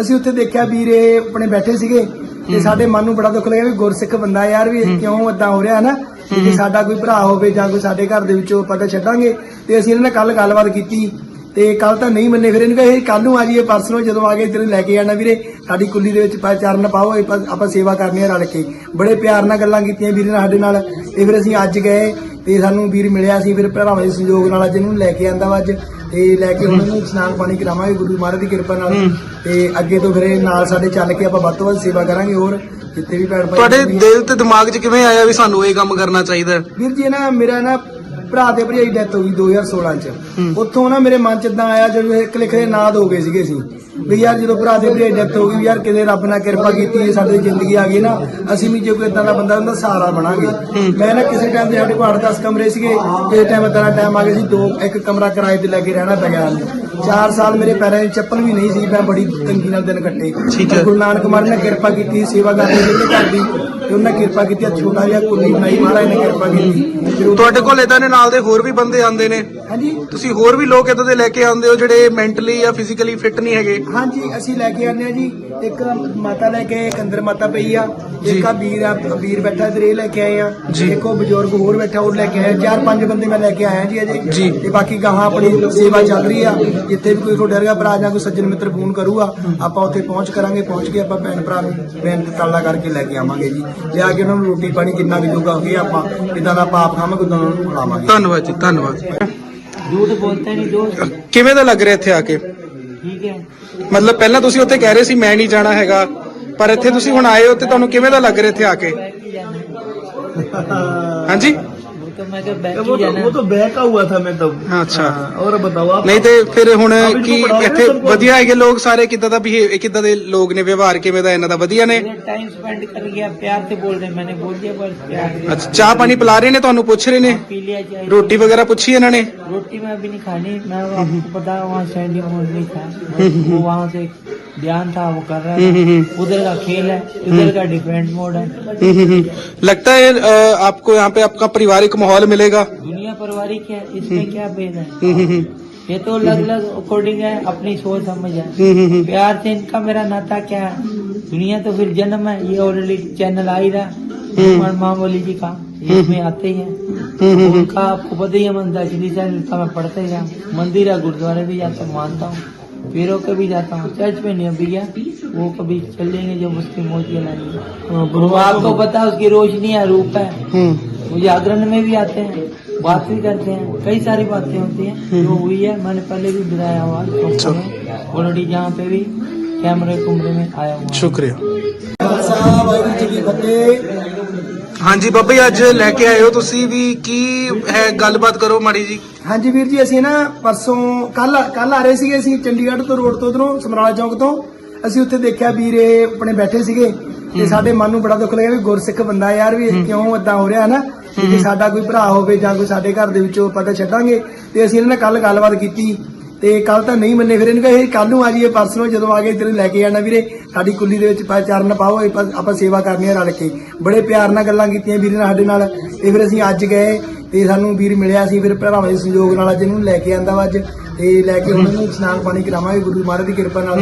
ਅਸੀਂ ਉੱਥੇ ਦੇਖਿਆ ਵੀਰੇ ਆਪਣੇ ਬੈਠੇ ਸੀਗੇ ਤੇ ਸਾਡੇ ਮਨ ਨੂੰ ਬੜਾ ਦੁੱਖ ਲੱਗਿਆ ਵੀ ਗੁਰਸਿੱਖ ਬੰਦਾ ਯਾਰ ਵੀ ਕਿਉਂ ਇਦਾਂ ਹੋ ਰਿਹਾ ਨਾ? ਕਿ ਸਾਡਾ ਕੋਈ ਭਰਾ ਹੋਵੇ ਜਾਂ ਕੋਈ ਸਾਡੇ ਘਰ ਦੇ ਵਿੱਚੋਂ ਪਤਾ ਛੱਡਾਂਗੇ। ਤੇ ਅਸੀਂ ਇਹਨਾਂ ਨਾਲ ਕੱਲ ਗੱਲਬਾਤ ਕੀਤੀ। ਤੇ ਕੱਲ ਤਾਂ ਨਹੀਂ ਮੰਨੇ ਫਿਰ ਇਹਨੂੰ ਕਹੇ ਕੱਲ ਨੂੰ ਆ ਜਾਈਏ ਪਰਸੋਂ ਜਦੋਂ ਆ ਗਏ ਤੇਰੇ ਲੈ ਕੇ ਜਾਣਾ ਵੀਰੇ। ਸਾਡੀ ਕੁੱਲੀ ਦੇ ਵਿੱਚ ਪਾ ਚਰਨ ਪਾਓ ਆਪਾਂ ਸੇਵਾ ਕਰਨੀ ਹੈ ਰਲ ਕੇ। ਬੜੇ ਪਿਆਰ ਨਾਲ ਗੱਲਾਂ ਕੀਤੀਆਂ ਵੀਰੇ ਨਾਲ ਸਾਡੇ ਨਾਲ। ਤੇ ਫਿਰ ਅਸੀਂ ਅੱਜ ਗਏ ਤੇ ਸਾਨੂੰ ਵੀਰ ਮਿਲਿਆ ਸੀ ਫਿਰ ਭਰਾਵਾਂ ਦੇ ਸੰਯੋਗ ਨਾਲ ਅੱਜ ਇਹਨੂੰ ਲੈ ਕੇ ਆਂਦਾ ਵਾ ਅੱਜ। ਤੇ ਲੈ ਕੇ ਉਹਨਾਂ ਨੂੰ ਇਸ਼ਨਾਨ ਪਾਣੀ ਕਰਾਵਾਂਗੇ ਗੁਰੂ ਮਹਾਰਾਜ ਦੀ ਕਿਰਪਾ ਨਾਲ। ਤੇ ਅੱਗੇ ਤੋਂ ਫਿਰ ਨਾਲ ਸਾਡੇ ਚੱਲ ਕੇ ਆਪਾਂ ਵੱਧ ਤੋਂ ਵੱਧ ਸੇਵਾ ਕਰਾਂਗੇ ਹੋਰ। ਜਿੱਥੇ ਵੀ ਭੈਣ ਭਾਈ ਤੁਹਾਡੇ। ਦਿਲ ਤੇ ਦਿਮਾਗ 'ਚ ਕਿਵੇਂ ਆਇਆ ਵੀ ਸਾਨੂੰ ਇਹ ਕੰਮ ਕਰਨਾ ਚਾਹੀਦਾ? ਵੀਰ ਜੀ ਨਾ ਮੇਰਾ ਨਾ ਭਰਾ ਦੇ ਭਰਜਾਈ ਡੈਥ ਹੋ ਗਈ 2016 ਚ। ਉੱਥੋਂ ਨਾ ਮੇਰੇ ਮਨ ਚ ਇਦਾਂ ਆਇਆ ਜਦੋਂ ਇੱਕ ਲਿਖੇ ਨਾਦ ਹੋ ਗਏ ਸੀਗੇ ਸੀ ਵੀ ਯਾਰ ਜਦੋਂ ਭਰਾ ਦੇ ਭਰਜਾਈ ਡੈਥ ਹੋ ਗਈ ਯਾਰ ਕਿਤੇ ਰੱਬ ਨਾਲ ਕਿਰਪਾ ਕੀਤੀ ਹੈ ਸਾਡੇ ਜ਼ਿੰਦਗੀ ਆ ਗਈ ਨਾ ਅਸੀਂ ਵੀ ਜੇ ਕੋਈ ਇਦਾਂ ਦਾ ਬੰਦਾ ਹੁੰਦਾ ਸਹਾਰਾ ਬਣਾਂਗੇ। ਮੈਂ ਨਾ ਕਿਸੇ ਟਾਈਮ ਤੇ ਸਾਡੇ ਕੋਲ 10 ਕਮਰੇ ਸੀਗੇ ਕਿਸੇ ਟਾਈਮ ਇਦਾਂ ਦਾ ਟਾਈਮ ਆ ਗਿਆ ਸੀ ਦੋ ਇੱਕ ਕਮਰਾ ਕਿਰਾਏ ਤੇ ਲੈ ਕੇ ਰਹਿਣਾ ਪੈ ਗਿਆ ਸਾਨੂੰ 4 ਸਾਲ ਮੇਰੇ ਪੈਰਾਂ 'ਚ ਚੱਪਲ ਵੀ ਨਹੀਂ ਸੀ ਮੈਂ ਬੜੀ ਤੰਗੀ ਨਾਲ ਦਿਨ ਕੱਟੇ। ਗੁਰੂ ਨਾਨਕ ਮਹਾਰਾਜ ਨੇ ਕਿਰਪਾ ਕੀਤੀ ਸੇਵਾ ਕਰਨੀ ਜਿਹਦੇ ਘਰ ਦੀ ਤੇ ਉਹਨਾਂ ਕਿਰਪਾ ਕੀਤੀ ਆ ਛੋਟਾ ਜਿਹਾ ਕੁੱਲੀ ਬਣਾਈ ਮਹਾਰਾਜ ਨੇ ਕਿਰਪਾ ਕੀਤੀ। ਤੁਹਾਡੇ ਕੋਲ ਇਦਾਂ ਦੇ ਨਾਲ ਦੇ ਹੋਰ ਵੀ ਬੰਦੇ ਆਉਂਦੇ ਨੇ? ਹਾਂਜੀ। ਤੁਸੀਂ ਹੋਰ ਵੀ ਲੋਕ ਇਦਾਂ ਦੇ ਲੈ ਕੇ ਆਉਂਦੇ ਹੋ ਜਿਹੜੇ ਮੈਂਟਲੀ ਜਾਂ ਫਿਜ਼ੀਕਲੀ ਫਿੱਟ ਨਹੀਂ ਹੈਗੇ? ਹਾਂਜੀ ਅਸੀਂ ਲੈ ਕੇ ਆਨੇ ਆ ਜੀ। ਇੱਕ ਮਾਤਾ ਲੈ ਕੇ ਇੱਕ ਅੰਦਰ ਮਾਤਾ ਪਈ ਆ। ਇੱਕ ਆ ਵੀਰ ਆ ਵੀਰ ਬੈਠਾ ਇਧਰ ਇਹ ਲੈ ਕੇ ਆਏ ਆ। ਜੀ। ਇੱਕ ਉਹ ਬਜ਼ੁਰਗ ਹੋਰ ਬੈਠਾ ਉਹ ਲੈ ਕੇ ਆਏ ਆ। ਚਾਰ ਪੰਜ ਬੰਦੇ ਮੈਂ ਲੈ ਕੇ ਆਇਆ ਜੀ ਅਜੇ। ਤੇ ਬਾਕੀ ਗਾਹਾਂ ਆਪਣੀ ਸੇਵਾ ਚੱਲ ਰਹੀ ਆ। ਜਿੱਥੇ ਵੀ ਕੋਈ ਤੁਹਾਡੇ ਵਰਗਾ ਭਰਾ ਜਾਂ ਕੋਈ ਸੱਜਣ ਮਿੱਤਰ ਫੋਨ ਕਰੂਗਾ ਆਪਾਂ ਉੱਥੇ ਪਹੁੰਚ ਕਰਾਂਗੇ। ਪਹੁੰਚ ਕੇ ਆਪਾਂ ਭੈਣ ਭਰਾ ਨੂੰ ਬੇਨਤੀ ਤਾਲਾ ਕਰਕੇ ਲੈ ਕੇ ਆਵਾਂਗੇ ਜੀ। ਲਿਆ ਕੇ ਉਹਨਾਂ ਨੂੰ ਰੋਟੀ ਪਾਣੀ ਕਿੰਨਾ ਕੁ ਜੋਗਾ ਹੋਗੇ ਆਪਾਂ ਇਦਾਂ ਦਾ ਪਾਪ ਖਾਵਾਂਗੇ ਉਦਾਂ ਉਹਨਾਂ ਨੂੰ ਖਿਲਾਵਾਂਗੇ ਧੰਨਵਾਦ ਜੀ ਧੰਨਵਾਦ झूठ बोलते नहीं दोस्त ਕਿਵੇਂ ਦਾ ਲੱਗ ਰਿਹਾ ਇੱਥੇ ਆ ਕੇ ठीक है ਮਤਲਬ ਪਹਿਲਾਂ ਤੁਸੀਂ ਉੱਥੇ ਕਹਿ ਰਹੇ ਸੀ ਮੈਂ ਨਹੀਂ ਜਾਣਾ ਹੈਗਾ ਪਰ ਇੱਥੇ ਤੁਸੀਂ ਹੁਣ ਆਏ ਹੋ ਤੇ ਤੁਹਾਨੂੰ ਕਿਵੇਂ ਦਾ ਲੱਗ ਰਿਹਾ ਇੱਥੇ ਆ ਕੇ बैठ ही जाना ਹਾਂਜੀ वो तो मैं ਨਹੀਂ ਤੇ ਫਿਰ ਹੁਣ ਕੀ ਇੱਥੇ ਵਧੀਆ ਹੈਗੇ ਲੋਕ ਸਾਰੇ ਕਿੱਦਾਂ ਦਾ ਬਿਹੇਵ ਕਿੱਦਾਂ ਦੇ ਲੋਕ ਨੇ ਵਿਵਹਾਰ ਕਿਵੇਂ ਦਾ ਇਹਨਾਂ ਦਾ ਵਧੀਆ ਨੇ टाइम स्पेंड कर ਚਾਹ ਪਾਣੀ ਪਿਲਾ ਰਹੇ ਨੇ ਤੁਹਾਨੂੰ ਪੁੱਛ ਰਹੇ ਨੇ पी लिया ਪੁੱਛੀ ਇਹਨਾਂ ਨੇ रोटी मैं अभी नहीं खानी मैं आपको पता है वहाँ स्टैंडिंग मोड नहीं था। वो वहाँ से ध्यान था वो कर रहा हम्म, हम्म, उधर का खेल है इधर का डिफरेंट मोड है। हम्म, हम्म, हम्म। लगता है आपको यहाँ पे आपका पारिवारिक माहौल मिलेगा? दुनिया पारिवारिक है इसमें क्या भेद है? हम्म, हम्म, हम्म, ये तो अलग अलग अकॉर्डिंग है अपनी सोच समझ है। हम्म, हम्म, हम्म। प्यार से इनका मेरा नाता क्या है? दुनिया तो फिर जन्म है ये ऑलरेडी चैनल आ ही रहा हम्म। हमारे मामोली जी का। इसमें आते ही हैं। हम्म, हम्म, हम्म। उनका आपको पता ही है मंदाकिनी चैनल का मैं पढ़ते ही मंदिर है गुरुद्वारे भी जाता हूँ मानता हूँ। पीरों के भी जाता हूँ। चर्च में नहीं अभी गया वो कभी चलेंगे जब उसकी मौत लाएँगे वो आपको पता है उसकी रोशनी है रूप है। हम्म, वो जागरण में भी आते हैं बात भी करते हैं कई सारी बातें होती हैं। जो हुई है मैंने पहले भी बुलाया हुआ। अच्छा। ऑलरेडी जहाँ पे भी कैमरे कुमरे में आया हुआ शुक्रिया। ਜੀ ਹਾਂਜੀ ਬਾਬਾ ਜੀ ਅੱਜ ਲੈ ਕੇ ਆਏ ਹੋ ਤੁਸੀਂ ਵੀ ਕੀ ਹੈ ਗੱਲਬਾਤ ਕਰੋ ਮਾੜੀ ਜੀ। ਹਾਂਜੀ ਵੀਰ ਜੀ ਅਸੀਂ ਨਾ ਪਰਸੋਂ ਕੱਲ ਕੱਲ ਆ ਰਹੇ ਸੀਗੇ ਅਸੀਂ ਚੰਡੀਗੜ੍ਹ ਤੋਂ ਰੋਡ ਤੋਂ ਉਧਰੋਂ ਸਮਰਾਲਾ ਚੌਂਕ ਤੋਂ। ਅਸੀਂ ਉੱਥੇ ਦੇਖਿਆ ਵੀਰੇ ਆਪਣੇ ਬੈਠੇ ਸੀਗੇ ਤੇ ਸਾਡੇ ਮਨ ਨੂੰ ਬੜਾ ਦੁੱਖ ਲੱਗਿਆ ਵੀ ਗੁਰਸਿੱਖ ਬੰਦਾ ਯਾਰ ਵੀ ਕਿਉਂ ਇਦਾਂ ਹੋ ਰਿਹਾ ਨਾ? ਕਿ ਸਾਡਾ ਕੋਈ ਭਰਾ ਹੋਵੇ ਜਾਂ ਕੋਈ ਸਾਡੇ ਘਰ ਦੇ ਵਿੱਚੋਂ ਪਤਾ ਛੱਡਾਂਗੇ। ਤੇ ਅਸੀਂ ਇਹਨਾਂ ਨਾਲ ਕੱਲ ਗੱਲਬਾਤ ਕੀਤੀ। ਤੇ ਕੱਲ ਤਾਂ ਨਹੀਂ ਮੰਨੇ ਫਿਰ ਇਹਨੂੰ ਕਹੇ ਕੱਲ ਨੂੰ ਆ ਜਾਈਏ ਪਰਸੋਂ ਜਦੋਂ ਆ ਗਏ ਤੇਰੇ ਲੈ ਕੇ ਜਾਣਾ ਵੀਰੇ। ਸਾਡੀ ਕੁੱਲੀ ਦੇ ਵਿੱਚ ਪਾ ਚਰਨ ਪਾਓ ਆਪਾਂ ਸੇਵਾ ਕਰਨੀ ਹੈ ਰਲ ਕੇ। ਬੜੇ ਪਿਆਰ ਨਾਲ ਗੱਲਾਂ ਕੀਤੀਆਂ ਵੀਰੇ ਨਾਲ ਸਾਡੇ ਨਾਲ। ਤੇ ਫਿਰ ਅਸੀਂ ਅੱਜ ਗਏ ਤੇ ਸਾਨੂੰ ਵੀਰ ਮਿਲਿਆ ਸੀ ਫਿਰ ਭਰਾਵਾਂ ਦੇ ਸੰਯੋਗ ਨਾਲ ਅੱਜ ਇਹਨੂੰ ਲੈ ਕੇ ਆਂਦਾ ਵਾ ਅੱਜ। ਤੇ ਲੈ ਕੇ ਉਹਨਾਂ ਨੂੰ ਇਸ਼ਨਾਨ ਪਾਣੀ ਕਰਾਵਾਂਗੇ ਗੁਰੂ ਮਹਾਰਾਜ ਦੀ ਕਿਰਪਾ ਨਾਲ।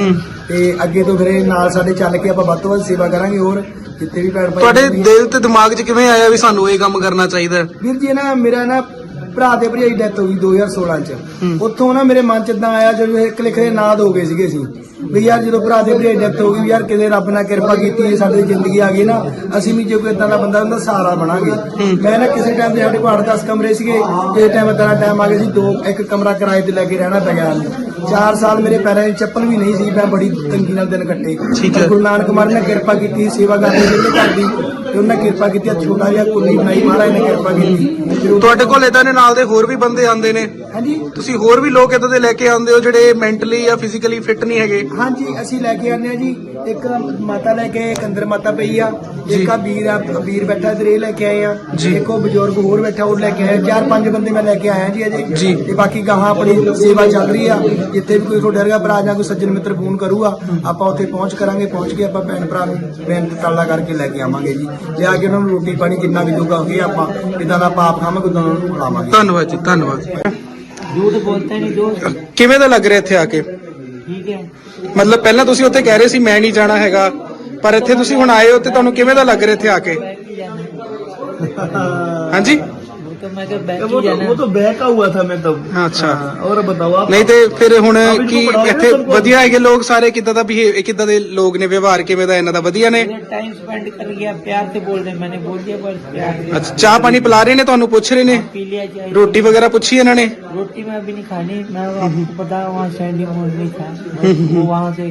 ਤੇ ਅੱਗੇ ਤੋਂ ਫਿਰ ਇਹ ਨਾਲ ਸਾਡੇ ਚੱਲ ਕੇ ਆਪਾਂ ਵੱਧ ਤੋਂ ਵੱਧ ਸੇਵਾ ਕਰਾਂਗੇ ਹੋਰ ਜਿੱਥੇ ਵੀ ਭੈਣ ਭਾਈ ਤੁਹਾਡੇ। ਦਿਲ ਤੇ ਦਿਮਾਗ 'ਚ ਕਿਵੇਂ ਆਇਆ ਵੀ ਸਾਨੂੰ ਇਹ ਕੰਮ ਕਰਨਾ ਚਾਹੀਦਾ? ਵੀਰ ਜੀ ਨਾ ਮੇਰਾ ਨਾ ਭਰਾ ਦੇ ਭਰਜਾਈ ਡੈਥ ਹੋ ਗਈ 2016 ਚ। ਉੱਥੋਂ ਨਾ ਮੇਰੇ ਮਨ ਚ ਇਦਾਂ ਆਇਆ ਜਦੋਂ ਇੱਕ ਲਿਖੇ ਨਾਦ ਹੋ ਗਏ ਸੀਗੇ ਸੀ ਵੀ ਯਾਰ ਜਦੋਂ ਭਰਾ ਦੇ ਭਰਜਾਈ ਡੈਥ ਹੋ ਗਈ ਵੀ ਯਾਰ ਕਿਤੇ ਰੱਬ ਨਾਲ ਕਿਰਪਾ ਕੀਤੀ ਹੈ ਸਾਡੀ ਜ਼ਿੰਦਗੀ ਆ ਗਈ ਨਾ ਅਸੀਂ ਵੀ ਜੇ ਕੋਈ ਇਦਾਂ ਦਾ ਬੰਦਾ ਹੁੰਦਾ ਸਹਾਰਾ ਬਣਾਂਗੇ। ਮੈਂ ਨਾ ਕਿਸੇ ਟਾਈਮ ਤੇ ਸਾਡੇ ਕੋਲ 10 ਕਮਰੇ ਸੀਗੇ ਕਿਸੇ ਟਾਈਮ ਇਦਾਂ ਦਾ ਟਾਈਮ ਆ ਗਿਆ ਸੀ ਦੋ ਇੱਕ ਕਮਰਾ ਕਿਰਾਏ ਤੇ ਲੈ ਕੇ ਰਹਿਣਾ ਪੈ ਗਿਆ 4 ਸਾਲ ਮੇਰੇ ਪੈਰਾਂ 'ਚ ਚੱਪਲ ਵੀ ਨਹੀਂ ਸੀ ਮੈਂ ਬੜੀ ਤੰਗੀ ਨਾਲ ਦਿਨ ਕੱਟੇ। ਗੁਰੂ ਨਾਨਕ ਮਹਾਰਾਜ ਨੇ ਕਿਰਪਾ ਕੀਤੀ ਸੇਵਾ ਕਰਨੀ ਜਿਹੜੇ ਘਰ ਦੀ ਤੇ ਉਹਨਾਂ ਕਿਰਪਾ ਕੀਤੀ ਛੋਟਾ ਜਿਹਾ ਕੁੱਲੀ ਬਣਾਈ ਮਹਾਰਾਜ ਨੇ ਕਿਰਪਾ ਕੀਤੀ। ਤੁਹਾਡੇ ਕੋਲ ਇਦਾਂ ਦੇ ਨਾਲ ਦੇ ਹੋਰ ਵੀ ਬੰਦੇ ਆਉਂਦੇ ਨੇ? ਹਾਂਜੀ। ਤੁਸੀਂ ਹੋਰ ਵੀ ਲੋਕ ਇਦਾਂ ਦੇ ਲੈ ਕੇ ਆਉਂਦੇ ਹੋ ਜਿਹੜੇ ਮੈਂਟਲੀ ਜਾਂ ਫਿਜ਼ੀਕਲੀ ਫਿੱਟ ਨਹੀਂ ਹੈਗੇ? ਹਾਂਜੀ ਅਸੀਂ ਲੈ ਕੇ ਆਨੇ ਆ ਜੀ। ਇੱਕ ਮਾਤਾ ਲੈ ਕੇ ਇੱਕ ਅੰਦਰ ਮਾਤਾ ਪਈ ਆ। ਇੱਕ ਆ ਵੀਰ ਆ ਵੀਰ ਬੈਠਾ ਇਧਰ ਇਹ ਲੈ ਕੇ ਆਏ ਆ। ਉਹ ਬਜ਼ੁਰਗ ਹੋਰ ਬੈਠਾ ਉਹ ਲੈ ਕੇ ਆਏ। ਚਾਰ ਪੰਜ ਬੰਦੇ ਮੈਂ ਲੈ ਕੇ ਆਇਆ ਜੀ। ਅਜੇ। ਤੇ ਬਾਕੀ ਗਾਹਾਂ ਆਪਣੀ ਸੇਵਾ ਚੱਲ ਰਹੀ ਆ। ਜਿੱਥੇ ਵੀ ਕੋਈ ਤੁਹਾਡੇ ਵਰਗਾ ਭਰਾ ਜਾਂ ਕੋਈ ਸੱਜਣ ਮਿੱਤਰ ਫੋਨ ਕਰੂਗਾ ਆਪਾਂ ਉੱਥੇ ਪਹੁੰਚ ਕਰਾਂਗੇ। ਪਹੁੰਚ ਕੇ ਆਪਾਂ ਭੈਣ ਭਰਾ ਨੂੰ ਬੇਨਤੀ ਤਾਲਾ ਕਰਕੇ ਲੈ ਕੇ ਆਵਾਂਗੇ ਜੀ। ਲਿਆ ਕੇ ਉਹਨਾਂ ਨੂੰ ਰੋਟੀ ਪਾਣੀ ਕਿੰਨਾ ਵੀ ਜੋਗਾ ਹੋਵੇ ਆਪਾਂ ਇਦਾਂ ਦਾ ਪਾਪ ਖਾਵਾਂਗੇ ਉਦਾਂ ਉਹਨਾਂ ਨੂੰ ਖਿਲਾਵਾਂਗੇ। ਧੰਨਵਾਦ ਜੀ ਧੰਨਵਾਦ झूठ बोलते नहीं दोस्त ਕਿਵੇਂ ਦਾ ਲੱਗ ਰਿਹਾ ਇੱਥੇ ਆ ਕੇ ठीक है ਮਤਲਬ ਪਹਿਲਾਂ ਤੁਸੀਂ ਉੱਥੇ ਕਹਿ ਰਹੇ ਸੀ ਮੈਂ ਨਹੀਂ ਜਾਣਾ ਹੈਗਾ ਪਰ ਇੱਥੇ ਤੁਸੀਂ ਹੁਣ ਆਏ ਹੋ ਤੇ ਤੁਹਾਨੂੰ ਕਿਵੇਂ ਦਾ ਲੱਗ ਰਿਹਾ ਇੱਥੇ ਆ ਕੇ बैग ही जाना ਹਾਂਜੀ वो तो मैं तो बैग वो ही तो जाना वो तो बहका हुआ था मैं तब ਹਾਂ ਅੱਛਾ हाँ, और बताओ आप ਨਹੀਂ ਤੇ ਫਿਰ ਹੁਣ ਅਭੀ ਕੀ ਤੋਂ ਪੜ੍ਹਾਓ ਇੱਥੇ ਨਾ ਸਭ ਕੁਛ। ਵਧੀਆ ਹੈਗੇ ਲੋਕ ਸਾਰੇ ਕਿੱਦਾਂ ਦਾ ਬਿਹੇਵ ਕਿੱਦਾਂ ਦੇ ਲੋਕ ਨੇ ਵਿਵਹਾਰ ਕਿਵੇਂ ਦਾ ਇਹਨਾਂ ਦਾ ਵਧੀਆ ਨੇ इधर टाइम स्पेंड कर गया प्यार से बोल रहे मैंने बोल दिया बस प्यार से ਅੱਛਾ ਚਾਹ ਪਾਣੀ ਪਿਲਾ ਰਹੇ ਨੇ ਤੁਹਾਨੂੰ ਪੁੱਛ ਰਹੇ ਨੇ पी लिया चाहिए ਰੋਟੀ ਵਗੈਰਾ ਪੁੱਛੀ ਇਹਨਾਂ ਨੇ रोटी में अभी नहीं खानी मैं आपको पता है वहाँ स्टैंडिंग मोड नहीं था वो वहाँ से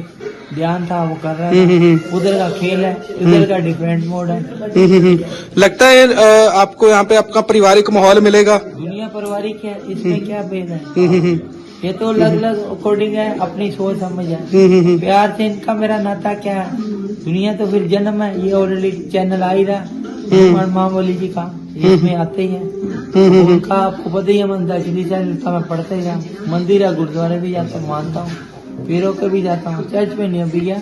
ध्यान था वो कर रहा हम्म, उधर का खेल है इधर का डिफरेंट मोड है। लगता है आपको यहाँ पे आपका पारिवारिक माहौल मिलेगा? दुनिया पारिवारिक है इसमें क्या भेद है? ये तो अलग अलग अकॉर्डिंग है अपनी सोच समझ है। प्यार से इनका मेरा नाता क्या है? दुनिया तो फिर जन्म है ये ऑलरेडी चैनल आ ही रहा है। माँ बोली जी का इसमें आते ही है। उनका आपको पता ही है मंदाकिनी चैनल का मैं पढ़ते ही रहा मंदिर है गुरुद्वारे भी जाता मानता हूँ। पीरों के भी जाता हूँ। चर्च में नहीं अभी गया